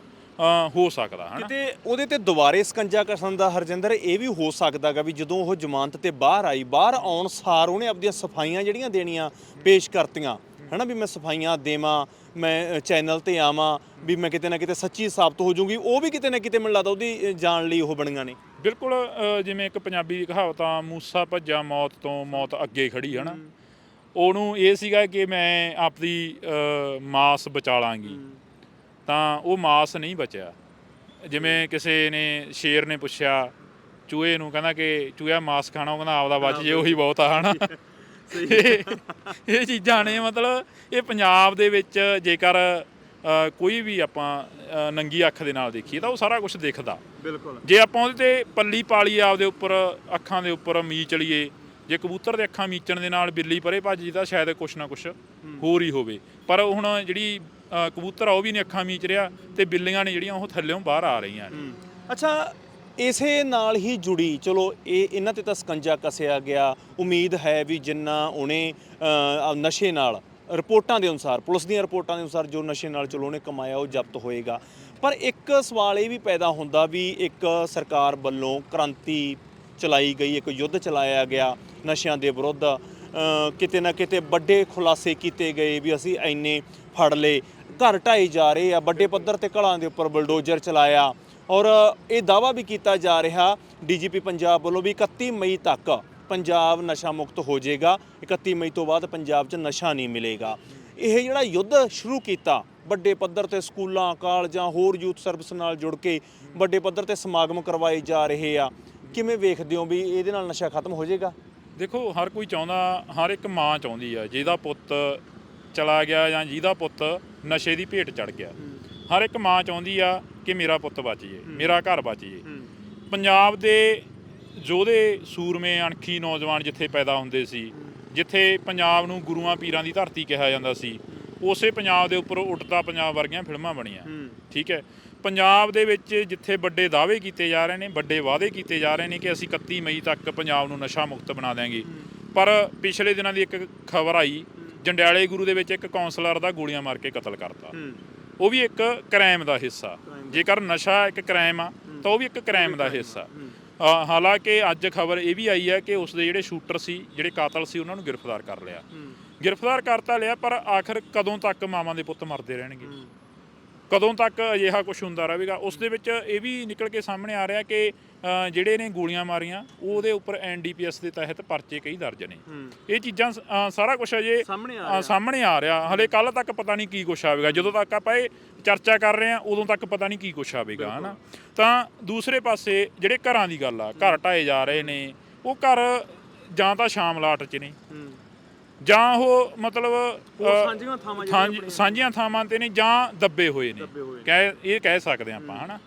ਹੋ ਸਕਦਾ ਹਨਾ? ਕਿਤੇ ਉਹਦੇ ਤੇ ਦੁਬਾਰੇ ਸਕੰਜਾ ਕਸਣ ਦਾ ਹਰਜਿੰਦਰ ਇਹ ਵੀ ਹੋ ਸਕਦਾਗਾ ਵੀ ਜਦੋਂ ਉਹ ਜ਼ਮਾਨਤ ਤੇ ਬਾਹਰ ਆਈ ਬਾਹਰ ਆਉਣ ਸਾਰ ਉਹਨੇ ਆਪਣੀਆਂ ਸਫਾਈਆਂ ਜਿਹੜੀਆਂ ਦੇਣੀਆਂ ਪੇਸ਼ ਕਰਤੀਆਂ। ਹਨਾ ਵੀ ਮੈਂ ਸਫਾਈਆਂ ਦੇਵਾਂ ਮੈਂ ਚੈਨਲ ਤੇ ਆਵਾਂ ਵੀ ਮੈਂ ਕਿਤੇ ਨਾ ਕਿਤੇ ਸੱਚੀ ਸਾਬਤ ਹੋ ਜਾਊਂਗੀ ਉਹ ਵੀ ਕਿਤੇ ਨਾ ਕਿਤੇ ਮੈਨੂੰ ਲੱਗਦਾ ਉਹਦੀ ਜਾਣ ਲਈ ਉਹ ਬਣੀਆਂ ਨੇ। ਬਿਲਕੁਲ ਅ, ਜਿਵੇਂ ਇੱਕ ਪੰਜਾਬੀ ਕਹਾਵਤ ਆ ਮੂਸਾ ਭੱਜਾ ਮੌਤ ਤੋਂ ਮੌਤ ਅੱਗੇ ਖੜੀ ਹਨਾ। ਉਹਨੂੰ ਇਹ ਸੀਗਾ ਕਿ ਮੈਂ ਆਪਦੀ ਅ, ਮਾਸ ਬਚਾ ਲਾਂਗੀ। ਤਾਂ ਉਹ ਮਾਸ ਨਹੀਂ ਬਚਿਆ। ਜਿਵੇਂ ਕਿਸੇ ਨੇ ਸ਼ੇਰ ਨੇ ਪੁੱਛਿਆ ਚੂਹੇ ਨੂੰ ਕਹਿੰਦਾ ਕਿ ਚੂਹਾ ਮਾਸ ਖਾਣਾ? ਉਹ ਕਹਿੰਦਾ ਆਪਦਾ ਬਚ ਜੇ ਉਹੀ ਬਹੁਤ ਆ ਹਨਾ। ਇਹ ਚੀਜ਼ਾਂ ਨੇ ਮਤਲਬ ਇਹ ਪੰਜਾਬ ਦੇ ਵਿੱਚ ਜੇਕਰ ਅ, ਕੋਈ ਵੀ ਆਪਾਂ ਅ, ਨੰਗੀ ਅੱਖ ਦੇ ਨਾਲ ਦੇਖੀਏ ਤਾਂ ਉਹ ਸਾਰਾ ਕੁਝ ਦਿਖਦਾ। ਬਿਲਕੁਲ। ਜੇ ਆਪਾਂ ਉਹਦੇ ਤੇ ਪੱਲੀ ਪਾਲੀਏ ਆਪਦੇ ਉੱਪਰ ਅੱਖਾਂ ਦੇ ਉੱਪਰ ਮੀਚ ਲਈਏ ਜੇ ਕਬੂਤਰ ਦੇ ਅੱਖਾਂ ਮੀਚਣ ਦੇ ਨਾਲ ਬਿੱਲੀ ਪਰੇ ਭੱਜਦੀ ਤਾਂ ਸ਼ਾਇਦ ਕੁਛ ਨਾ ਕੁਛ ਹੋਰ ਹੀ ਹੋਵੇ। ਪਰ ਹੁਣ ਜਿਹੜੀ ਅ, ਕਬੂਤਰ ਆ ਉਹ ਵੀ ਨਹੀਂ ਅੱਖਾਂ ਮੀਚ ਰਿਹਾ ਤੇ ਬਿੱਲੀਆਂ ਨੇ ਜਿਹੜੀਆਂ ਉਹ ਥੱਲੇੋਂ ਬਾਹਰ ਆ ਰਹੀਆਂ ਨੇ। ਅੱਛਾ ਇਸੇ ਨਾਲ ਹੀ ਜੁੜੀ, ਚਲੋ ਇਹ ਇਹਨਾਂ ਤੇ ਤਾਂ ਸਕੰਜਾ ਕਸਿਆ ਗਿਆ। ਉਮੀਦ ਹੈ ਵੀ ਜਿੰਨਾ ਉਹਨੇ ਨਸ਼ੇ ਨਾਲ, ਰਿਪੋਰਟਾਂ ਦੇ ਅਨੁਸਾਰ, ਪੁਲਿਸ ਦੀਆਂ ਰਿਪੋਰਟਾਂ ਦੇ ਅਨੁਸਾਰ ਜੋ ਨਸ਼ੇ ਨਾਲ ਚਲੋ ਉਹਨੇ ਕਮਾਇਆ, ਉਹ ਜ਼ਬਤ ਹੋਏਗਾ। ਪਰ ਇੱਕ ਸਵਾਲ ਇਹ ਵੀ ਪੈਦਾ ਹੁੰਦਾ ਵੀ ਇੱਕ ਸਰਕਾਰ ਵੱਲੋਂ ਕ੍ਰਾਂਤੀ ਚਲਾਈ ਗਈ, ਇੱਕ ਯੁੱਧ ਚਲਾਇਆ ਗਿਆ ਨਸ਼ਿਆਂ ਦੇ ਵਿਰੁੱਧ। ਕਿਤੇ ਨਾ ਕਿਤੇ ਵੱਡੇ ਖੁਲਾਸੇ ਕੀਤੇ ਗਏ ਵੀ ਅਸੀਂ ਇੰਨੇ ਫੜ ਲਏ। ਘਰ ਢਾਈ ਜਾ ਰਹੇ ਆ, ਵੱਡੇ ਪੱਧਰ ਤੇ ਘਰਾਂ ਦੇ ਉੱਪਰ ਬਲਡੋਜ਼ਰ ਚਲਾਇਆ। ਔਰ ਇਹ ਦਾਵਾ ਵੀ ਕੀਤਾ ਜਾ ਰਿਹਾ ਡੀਜੀਪੀ ਪੰਜਾਬ ਵੱਲੋਂ ਵੀ 31 ਮਈ ਤੱਕ ਪੰਜਾਬ ਨਸ਼ਾ ਮੁਕਤ ਹੋ ਜਾਏਗਾ। 31 ਮਈ ਤੋਂ ਬਾਅਦ ਪੰਜਾਬ 'ਚ ਨਸ਼ਾ ਨਹੀਂ ਮਿਲੇਗਾ। ਇਹ ਜਿਹੜਾ ਯੁੱਧ ਸ਼ੁਰੂ ਕੀਤਾ, ਵੱਡੇ ਪੱਧਰ ਤੇ ਸਕੂਲਾਂ, ਕਾਲਜਾਂ, ਹੋਰ ਯੂਥ ਸਰਵਿਸ ਨਾਲ ਜੁੜ ਕੇ ਵੱਡੇ ਪੱਧਰ ਤੇ ਸਮਾਗਮ ਕਰਵਾਏ ਜਾ ਰਹੇ ਆ। ਕਿਵੇਂ ਵੇਖਦੇ ਹੋ ਵੀ ਇਹਦੇ ਨਾਲ ਨਸ਼ਾ ਖਤਮ ਹੋ ਜਾਏਗਾ? ਦੇਖੋ, ਹਰ ਕੋਈ ਚਾਹੁੰਦਾ, ਹਰ ਇੱਕ ਮਾਂ ਚਾਹੁੰਦੀ ਆ, ਜਿਹਦਾ ਪੁੱਤ ਚਲਾ ਗਿਆ ਜਾਂ ਜਿਹਦਾ ਪੁੱਤ ਨਸ਼ੇ ਦੀ ਭੇਟ ਚੜ ਗਿਆ। ਹਰ ਇੱਕ ਮਾਂ ਚਾਹੁੰਦੀ ਆ ਕਿ ਮੇਰਾ ਪੁੱਤ ਬਚ ਜੇ ਮੇਰਾ ਘਰ ਬਚ ਜੇ। ਪੰਜਾਬ ਦੇ ਯੋਧੇ ਸੂਰਮੇ ਅਣਖੀ ਨੌਜਵਾਨ ਜਿੱਥੇ ਪੈਦਾ ਹੁੰਦੇ ਸੀ ਜਿੱਥੇ ਪੰਜਾਬ ਨੂੰ ਗੁਰੂਆਂ ਪੀਰਾਂ ਦੀ ਧਰਤੀ ਕਿਹਾ ਜਾਂਦਾ ਸੀ ਉਸੇ ਪੰਜਾਬ ਦੇ ਉੱਪਰ ਉੱਡਦਾ ਪੰਜਾਬ ਵਰਗੀਆਂ ਫਿਲਮਾਂ ਬਣੀਆਂ। ਠੀਕ ਹੈ? ਪੰਜਾਬ ਦੇ ਵਿੱਚ ਜਿੱਥੇ ਵੱਡੇ ਦਾਅਵੇ ਕੀਤੇ ਜਾ ਰਹੇ ਨੇ ਵੱਡੇ ਵਾਅਦੇ ਕੀਤੇ ਜਾ ਰਹੇ ਨੇ ਕਿ ਅਸੀਂ 31 ਮਈ ਤੱਕ ਪੰਜਾਬ ਨੂੰ ਨਸ਼ਾ ਮੁਕਤ ਬਣਾ ਦਿਆਂਗੇ। ਪਰ ਪਿਛਲੇ ਦਿਨਾਂ ਦੀ ਇੱਕ ਖਬਰ ਆਈ ਜੰਡਿਆਲੇ ਗੁਰੂ ਦੇ ਵਿੱਚ ਇੱਕ ਕਾਉਂਸਲਰ ਦਾ ਗੋਲੀਆਂ ਮਾਰ ਕੇ ਕਤਲ ਕਰਤਾ। ਉਹ ਵੀ ਇੱਕ ਕ੍ਰਾਈਮ ਦਾ ਹਿੱਸਾ। ਜੇਕਰ ਨਸ਼ਾ ਇੱਕ ਕ੍ਰਾਈਮ ਆ ਤਾਂ ਉਹ ਵੀ ਇੱਕ ਕ੍ਰਾਈਮ ਦਾ ਹਿੱਸਾ। ਹਾਲਾਂਕਿ ਅੱਜ ਖਬਰ ਇਹ ਵੀ ਆਈ ਹੈ ਕਿ ਉਸ ਦੇ ਜਿਹੜੇ ਸ਼ੂਟਰ ਸੀ ਜਿਹੜੇ ਕਾਤਲ ਸੀ ਉਹਨਾਂ ਨੂੰ ਗ੍ਰਿਫਤਾਰ ਕਰ ਲਿਆ। ਗ੍ਰਿਫਤਾਰ ਕਰਤਾ ਲਿਆ ਪਰ ਆਖਰ ਕਦੋਂ ਤੱਕ ਮਾਵਾਂ ਦੇ ਪੁੱਤ ਮਰਦੇ ਰਹਿਣਗੇ? ਕਦੋਂ ਤੱਕ ਅਜਿਹਾ ਕੁਝ ਹੁੰਦਾ ਰਹੇਗਾ? ਉਸ ਦੇ ਵਿੱਚ ਇਹ ਵੀ ਨਿਕਲ ਕੇ ਸਾਹਮਣੇ ਆ ਰਿਹਾ ਕਿ ਜਿਹੜੇ ਨੇ ਗੋਲੀਆਂ ਮਾਰੀਆਂ ਉਹਦੇ ਉੱਪਰ ਐਨਡੀਪੀਐਸ ਦੇ ਤਹਿਤ ਪਰਚੇ ਕਈ ਦਰਜ ਨੇ। ਇਹ ਚੀਜ਼ਾਂ ਸਾਰਾ ਕੁਝ ਅਜੇ ਸਾਹਮਣੇ ਆ ਰਿਹਾ। ਹਲੇ ਕੱਲ ਤੱਕ ਪਤਾ ਨਹੀਂ ਕੀ ਕੁਛ ਆਵੇਗਾ। ਜਦੋਂ ਤੱਕ ਆਪਾਂ ਇਹ ਚਰਚਾ ਕਰ ਰਹੇ ਹਾਂ ਉਦੋਂ ਤੱਕ ਪਤਾ ਨਹੀਂ ਕੀ ਕੁਛ ਆਵੇਗਾ ਹਨਾ? ਤਾਂ ਦੂਸਰੇ ਪਾਸੇ ਜਿਹੜੇ ਘਰਾਂ ਦੀ ਗੱਲ ਆ ਘਰ ਢਾਏ ਜਾ ਰਹੇ ਨੇ ਉਹ ਘਰ ਜਾਂ ਤਾਂ ਸ਼ਾਮਲਾਟ 'ਚ ਨੇ। ਜਾਂ ਉਹ ਮਤਲਬ ਸਾਂਝੀਆਂ ਥਾਵਾਂ ਸਾਂਝ- ਸਾਂਝੀਆਂ ਥਾਵਾਂ ਤੇ ਨੇ ਜਾਂ ਦੱਬੇ ਹੋਏ ਨੇ। ਦੱਬੇ ਹੋਏ ਨੇ। ਕਹਿ ਇਹ ਕਹਿ ਸਕਦੇ ਹਾਂ ਆਪਾਂ ਹਨਾ?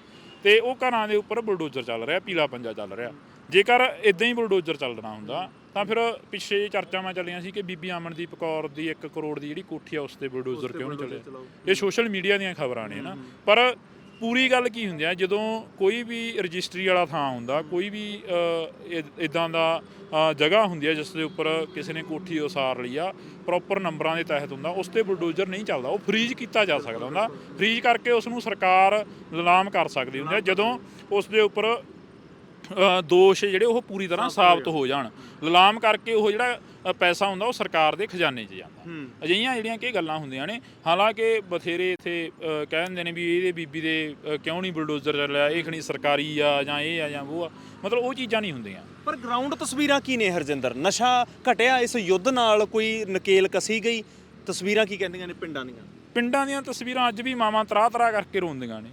ਤੇ ਉਹ ਘਰਾਂ ਦੇ ਉੱਪਰ ਬੁਲਡੋਜ਼ਰ ਚੱਲ ਰਿਹਾ ਪੀਲਾ ਪੰਜਾ ਚੱਲ ਰਿਹਾ। ਜੇਕਰ ਇਦਾਂ ਹੀ ਬੁਲਡੋਜ਼ਰ ਚੱਲਣਾ ਹੁੰਦਾ ਤਾਂ ਫਿਰ ਪਿੱਛੇ ਜਿਹੇ ਚਰਚਾਵਾਂ ਚੱਲੀਆਂ ਸੀ ਕਿ ਬੀਬੀ ਅਮਨਦੀਪ ਕੌਰ ਦੀ 1 ਕਰੋੜ ਦੀ ਜਿਹੜੀ ਕੋਠੀ ਆ ਉਸ ਤੇ ਬੁਲਡੋਜ਼ਰ ਕਿਉਂ ਨਹੀਂ ਚੱਲਿਆ? ਇਹ ਸੋਸ਼ਲ ਮੀਡੀਆ ਦੀਆਂ ਖਬਰਾਂ ਨੇ ਨਾ ਪਰ ਪੂਰੀ ਗੱਲ ਕੀ ਹੁੰਦੀ ਆ ਜਦੋਂ ਕੋਈ ਵੀ ਰਜਿਸਟਰੀ ਵਾਲਾ ਥਾਂ ਹੁੰਦਾ ਕੋਈ ਵੀ ਇਦਾਂ ਦਾ ਜਗ੍ਹਾ ਹੁੰਦੀ ਹੈ ਜਿਸ ਦੇ ਉੱਪਰ ਕਿਸੇ ਨੇ ਕੋਠੀ ਉਸਾਰ ਲਈ ਆ ਪ੍ਰੋਪਰ ਨੰਬਰਾਂ ਦੇ ਤਹਿਤ ਹੁੰਦਾ ਉਸ ਤੇ ਬੁਲਡੋਜ਼ਰ ਨਹੀਂ ਚੱਲਦਾ ਉਹ ਫ੍ਰੀਜ਼ ਕੀਤਾ ਜਾ ਸਕਦਾ ਹੁੰਦਾ ਫ੍ਰੀਜ਼ ਕਰਕੇ ਉਸ ਨੂੰ ਸਰਕਾਰ ਨਿਲਾਮ ਕਰ ਸਕਦੀ ਹੁੰਦੀ ਹੈ ਜਦੋਂ ਉਸ ਦੇ ਉੱਪਰ ਦੋਸ਼ ਜਿਹੜੇ ਉਹ ਪੂਰੀ ਤਰ੍ਹਾਂ ਸਾਬਤ ਹੋ ਜਾਣ। ਨਿਲਾਮ ਕਰਕੇ ਉਹ ਜਿਹੜਾ ਪੈਸਾ ਹੁੰਦਾ ਉਹ ਸਰਕਾਰ ਦੇ ਖਜ਼ਾਨੇ 'ਚ ਜਾਂਦਾ। ਅਜਿਹੀਆਂ ਜਿਹੜੀਆਂ ਕਿ ਗੱਲਾਂ ਹੁੰਦੀਆਂ ਨੇ ਹਾਲਾਂਕਿ ਬਥੇਰੇ ਇੱਥੇ ਕਹਿ ਦਿੰਦੇ ਨੇ ਵੀ ਇਹਦੇ ਬੀਬੀ ਦੇ ਕਿਉਂ ਨਹੀਂ ਬੁਲਡੋਜ਼ਰ ਚੱਲਿਆ ਇਹ ਖਣੀ ਸਰਕਾਰੀ ਆ ਜਾਂ ਇਹ ਆ ਜਾਂ ਉਹ ਆ ਮਤਲਬ ਉਹ ਚੀਜ਼ਾਂ ਨਹੀਂ ਹੁੰਦੀਆਂ। ਪਰ ਗਰਾਊਂਡ ਤਸਵੀਰਾਂ ਕੀ ਨੇ ਹਰਜਿੰਦਰ? ਨਸ਼ਾ ਘਟਿਆ ਇਸ ਯੁੱਧ ਨਾਲ ਕੋਈ ਨਕੇਲ ਕਸੀ ਗਈ? ਤਸਵੀਰਾਂ ਕੀ ਕਹਿੰਦੀਆਂ ਨੇ ਪਿੰਡਾਂ ਦੀਆਂ? ਪਿੰਡਾਂ ਦੀਆਂ ਤਸਵੀਰਾਂ ਅੱਜ ਵੀ ਮਾਵਾਂ ਤਰਾ ਤਰਾ ਕਰਕੇ ਰੋਂਦੀਆਂ ਨੇ।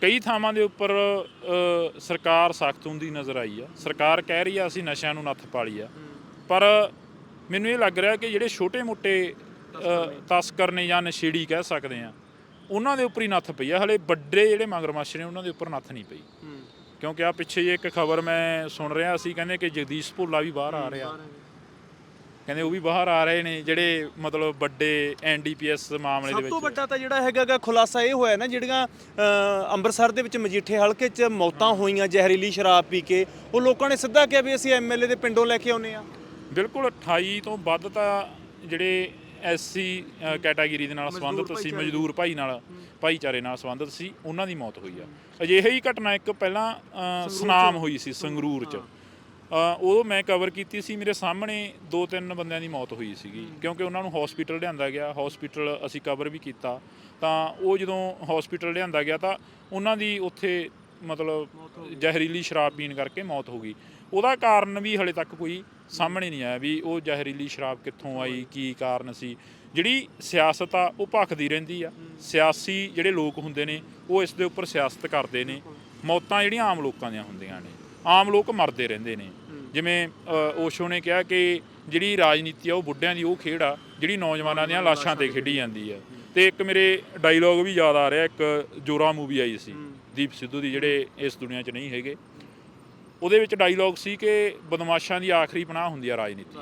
ਕਈ ਥਾਵਾਂ ਦੇ ਉੱਪਰ ਸਰਕਾਰ ਸਖਤ ਹੁੰਦੀ ਨਜ਼ਰ ਆਈ ਆ। ਸਰਕਾਰ ਕਹਿ ਰਹੀ ਆ ਅਸੀਂ ਨਸ਼ਿਆਂ ਨੂੰ ਨੱਥ ਪਾਲੀ ਆ। ਪਰ ਮੈਨੂੰ ਇਹ ਲੱਗ ਰਿਹਾ ਕਿ ਜਿਹੜੇ ਛੋਟੇ-ਮੋਟੇ ਤਸਕਰ ਨੇ ਜਾਂ ਨਸ਼ੇੜੀ ਕਹਿ ਸਕਦੇ ਆ ਉਹਨਾਂ ਦੇ ਉੱਪਰ ਹੀ ਨੱਥ ਪਈ ਆ। ਹਲੇ ਵੱਡੇ ਜਿਹੜੇ ਮਗਰਮੱਛ ਨੇ ਉਹਨਾਂ ਦੇ ਉੱਪਰ ਨੱਥ ਨਹੀਂ ਪਈ। ਕਿਉਂਕਿ ਆ ਪਿੱਛੇ ਜੇ ਇੱਕ ਖਬਰ ਮੈਂ ਸੁਣ ਰਿਹਾ ਸੀ ਕਹਿੰਦੇ ਕਿ ਜਗਦੀਸ਼ ਭੋਲਾ ਵੀ ਬਾਹਰ ਆ ਰਿਹਾ। ਕਹਿੰਦੇ ਉਹ ਵੀ ਬਾਹਰ ਆ ਰਹੇ ਨੇ ਜਿਹੜੇ ਮਤਲਬ ਵੱਡੇ ਐਨਡੀਪੀਐਸ ਮਾਮਲੇ ਦੇ ਸਭ ਤੋਂ ਵਿੱਚ। ਵੱਡਾ ਤਾਂ ਜਿਹੜਾ ਹੈਗਾਗਾ ਖੁਲਾਸਾ ਇਹ ਹੋਇਆ ਨਾ ਜਿਹੜੀਆਂ ਅੰਮ੍ਰਿਤਸਰ ਦੇ ਵਿੱਚ ਮਜੀਠੇ ਹਲਕੇ 'ਚ ਮੌਤਾਂ ਹੋਈਆਂ ਜ਼ਹਿਰੀਲੀ ਸ਼ਰਾਬ ਪੀ ਕੇ ਉਹ ਲੋਕਾਂ ਨੇ ਸਿੱਧਾ ਕਿਹਾ ਵੀ ਅਸੀਂ ਐਮਐਲਏ ਦੇ ਪਿੰਡੋਂ ਲੈ ਕੇ ਆਉਨੇ ਆ ਬਿਲਕੁਲ 28 ਤੋਂ ਵੱਧ ਤਾਂ ਜਿਹੜੇ ਐਸਸੀ ਕੈਟਾਗਰੀ ਦੇ ਨਾਲ ਸੰਬੰਧਿਤ ਸੀ ਮਜ਼ਦੂਰ ਭਾਈ ਨਾਲ ਭਾਈਚਾਰੇ ਨਾਲ ਸੰਬੰਧਿਤ ਸੀ ਉਹਨਾਂ ਦੀ ਮੌਤ ਹੋਈ ਆ। ਅਜਿਹੀ ਹੀ ਘਟਨਾ ਇੱਕ ਪਹਿਲਾਂ ਸੁਨਾਮ ਹੋਈ ਸੀ ਸੰਗਰੂਰ 'ਚ। ਉਦੋਂ ਮੈਂ ਕਵਰ ਕੀਤੀ ਸੀ ਮੇਰੇ ਸਾਹਮਣੇ ਦੋ ਤਿੰਨ ਬੰਦਿਆਂ ਦੀ ਮੌਤ ਹੋਈ ਸੀਗੀ ਕਿਉਂਕਿ ਉਹਨਾਂ ਨੂੰ ਹਸਪੀਟਲ ਲਿਆਂਦਾ ਗਿਆ ਹਸਪੀਟਲ ਅਸੀਂ ਕਵਰ ਵੀ ਕੀਤਾ। ਤਾਂ ਉਹ ਜਦੋਂ ਹਸਪੀਟਲ ਲਿਆਂਦਾ ਗਿਆ ਤਾਂ ਉਹਨਾਂ ਦੀ ਉੱਥੇ ਮਤਲਬ ਜ਼ਹਿਰੀਲੀ ਸ਼ਰਾਬ ਪੀਣ ਕਰਕੇ ਮੌਤ ਹੋ ਗਈ। ਉਹਦਾ ਕਾਰਨ ਵੀ ਹਲੇ ਤੱਕ ਕੋਈ ਸਾਹਮਣੇ ਨਹੀਂ ਆਇਆ ਵੀ ਉਹ ਜ਼ਹਿਰੀਲੀ ਸ਼ਰਾਬ ਕਿੱਥੋਂ ਆਈ ਕੀ ਕਾਰਨ ਸੀ। ਜਿਹੜੀ ਸਿਆਸਤ ਆ ਉਹ ਭਖਦੀ ਰਹਿੰਦੀ ਆ। ਸਿਆਸੀ ਜਿਹੜੇ ਲੋਕ ਹੁੰਦੇ ਨੇ ਉਹ ਇਸ ਦੇ ਉੱਪਰ ਸਿਆਸਤ ਕਰਦੇ ਨੇ। ਮੌਤਾਂ ਜਿਹੜੀਆਂ ਆਮ ਲੋਕਾਂ ਦੀਆਂ ਹੁੰਦੀਆਂ ਨੇ। ਆਮ ਲੋਕ ਮਰਦੇ ਰਹਿੰਦੇ ਨੇ। ਜਿਵੇਂ ਓਸ਼ੋ ਨੇ ਕਿਹਾ ਕਿ ਜਿਹੜੀ ਰਾਜਨੀਤੀ ਆ ਉਹ ਬੁੱਢਿਆਂ ਦੀ ਉਹ ਖੇਡ ਆ ਜਿਹੜੀ ਨੌਜਵਾਨਾਂ ਦੀਆਂ ਲਾਸ਼ਾਂ ਤੇ ਖੇਡੀ ਜਾਂਦੀ ਆ। ਤੇ ਇੱਕ ਮੇਰੇ ਡਾਇਲੋਗ ਵੀ ਯਾਦ ਆ ਰਿਹਾ ਇੱਕ ਜੋਰਾ ਮੂਵੀ ਆਈ ਸੀ। ਦੀਪ ਸਿੱਧੂ ਦੀ ਜਿਹੜੇ ਇਸ ਦੁਨੀਆ 'ਚ ਨਹੀਂ ਹੈਗੇ। ਉਹਦੇ ਵਿੱਚ ਡਾਇਲੋਗ ਸੀ ਕਿ ਬਦਮਾਸ਼ਾਂ ਦੀ ਆਖਰੀ ਪਨਾਹ ਹੁੰਦੀ ਆ ਰਾਜਨੀਤੀ।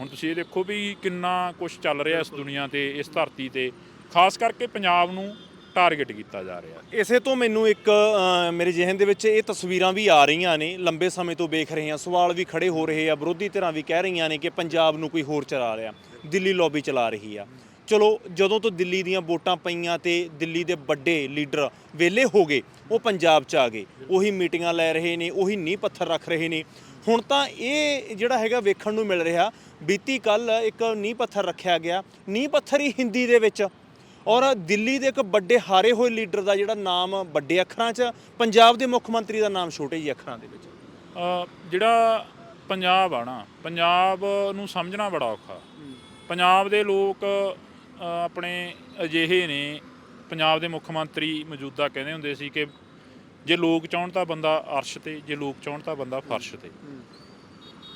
ਹੁਣ ਤੁਸੀਂ ਇਹ ਦੇਖੋ ਵੀ ਕਿੰਨਾ ਕੁਝ ਚੱਲ ਰਿਹਾ ਇਸ ਦੁਨੀਆ ਤੇ ਇਸ ਧਰਤੀ ਤੇ। ਖਾਸ ਕਰਕੇ ਪੰਜਾਬ ਨੂੰ ਟਾਰਗੇਟ ਕੀਤਾ ਜਾ ਰਿਹਾ। ਇਸੇ ਤੋਂ ਮੈਨੂੰ ਇੱਕ ਮੇਰੇ ਜ਼ਿਹਨ ਦੇ ਵਿੱਚ ਇਹ ਤਸਵੀਰਾਂ ਵੀ ਆ ਰਹੀਆਂ ਨੇ। ਲੰਬੇ ਸਮੇਂ ਤੋਂ ਵੇਖ ਰਹੇ ਹਾਂ। ਸਵਾਲ ਵੀ ਖੜੇ ਹੋ ਰਹੇ ਆ। ਵਿਰੋਧੀ ਧਿਰਾਂ ਵੀ ਕਹਿ ਰਹੀਆਂ ਨੇ ਕਿ ਪੰਜਾਬ ਨੂੰ ਕੋਈ ਹੋਰ ਚਲਾ ਰਿਹਾ। ਦਿੱਲੀ ਲੌਬੀ ਚਲਾ ਰਹੀ ਆ। ਚਲੋ ਜਦੋਂ ਤੋਂ ਦਿੱਲੀ ਦੀਆਂ ਵੋਟਾਂ ਪਈਆਂ ਤੇ ਦਿੱਲੀ ਦੇ ਵੱਡੇ ਲੀਡਰ ਵਿਹਲੇ ਹੋ ਗਏ ਉਹ ਪੰਜਾਬ 'ਚ ਆ ਗਏ। ਉਹੀ ਮੀਟਿੰਗਾਂ ਲੈ ਰਹੇ ਨੇ ਉਹੀ ਨੀਂਹ ਪੱਥਰ ਰੱਖ ਰਹੇ ਨੇ। ਹੁਣ ਤਾਂ ਇਹ ਜਿਹੜਾ ਹੈਗਾ ਵੇਖਣ ਨੂੰ ਮਿਲ ਰਿਹਾ ਬੀਤੀ ਕੱਲ ਇੱਕ ਨੀਂਹ ਪੱਥਰ ਰੱਖਿਆ ਗਿਆ। ਨੀਂਹ ਪੱਥਰ ਹੀ ਹਿੰਦੀ ਦੇ ਵਿੱਚ। ਔਰ ਦਿੱਲੀ ਦੇ ਇੱਕ ਵੱਡੇ ਹਾਰੇ ਹੋਏ ਲੀਡਰ ਦਾ ਜਿਹੜਾ ਨਾਮ ਵੱਡੇ ਅੱਖਰਾਂ 'ਚ ਪੰਜਾਬ ਦੇ ਮੁੱਖ ਮੰਤਰੀ ਦਾ ਨਾਮ ਛੋਟੇ ਜਿਹੇ ਅੱਖਰਾਂ ਦੇ ਵਿੱਚ। ਜਿਹੜਾ ਪੰਜਾਬ ਆ ਨਾ ਪੰਜਾਬ ਨੂੰ ਸਮਝਣਾ ਬੜਾ ਔਖਾ। ਪੰਜਾਬ ਦੇ ਲੋਕ ਆਪਣੇ ਅਜਿਹੇ ਨੇ ਪੰਜਾਬ ਦੇ ਮੁੱਖ ਮੰਤਰੀ ਮੌਜੂਦਾ ਕਹਿੰਦੇ ਹੁੰਦੇ ਸੀ ਕਿ ਜੇ ਲੋਕ ਚਾਹਣ ਤਾਂ ਬੰਦਾ ਅਰਸ਼ ਤੇ ਜੇ ਲੋਕ ਚਾਹਣ ਤਾਂ ਬੰਦਾ ਫਰਸ਼ ਤੇ।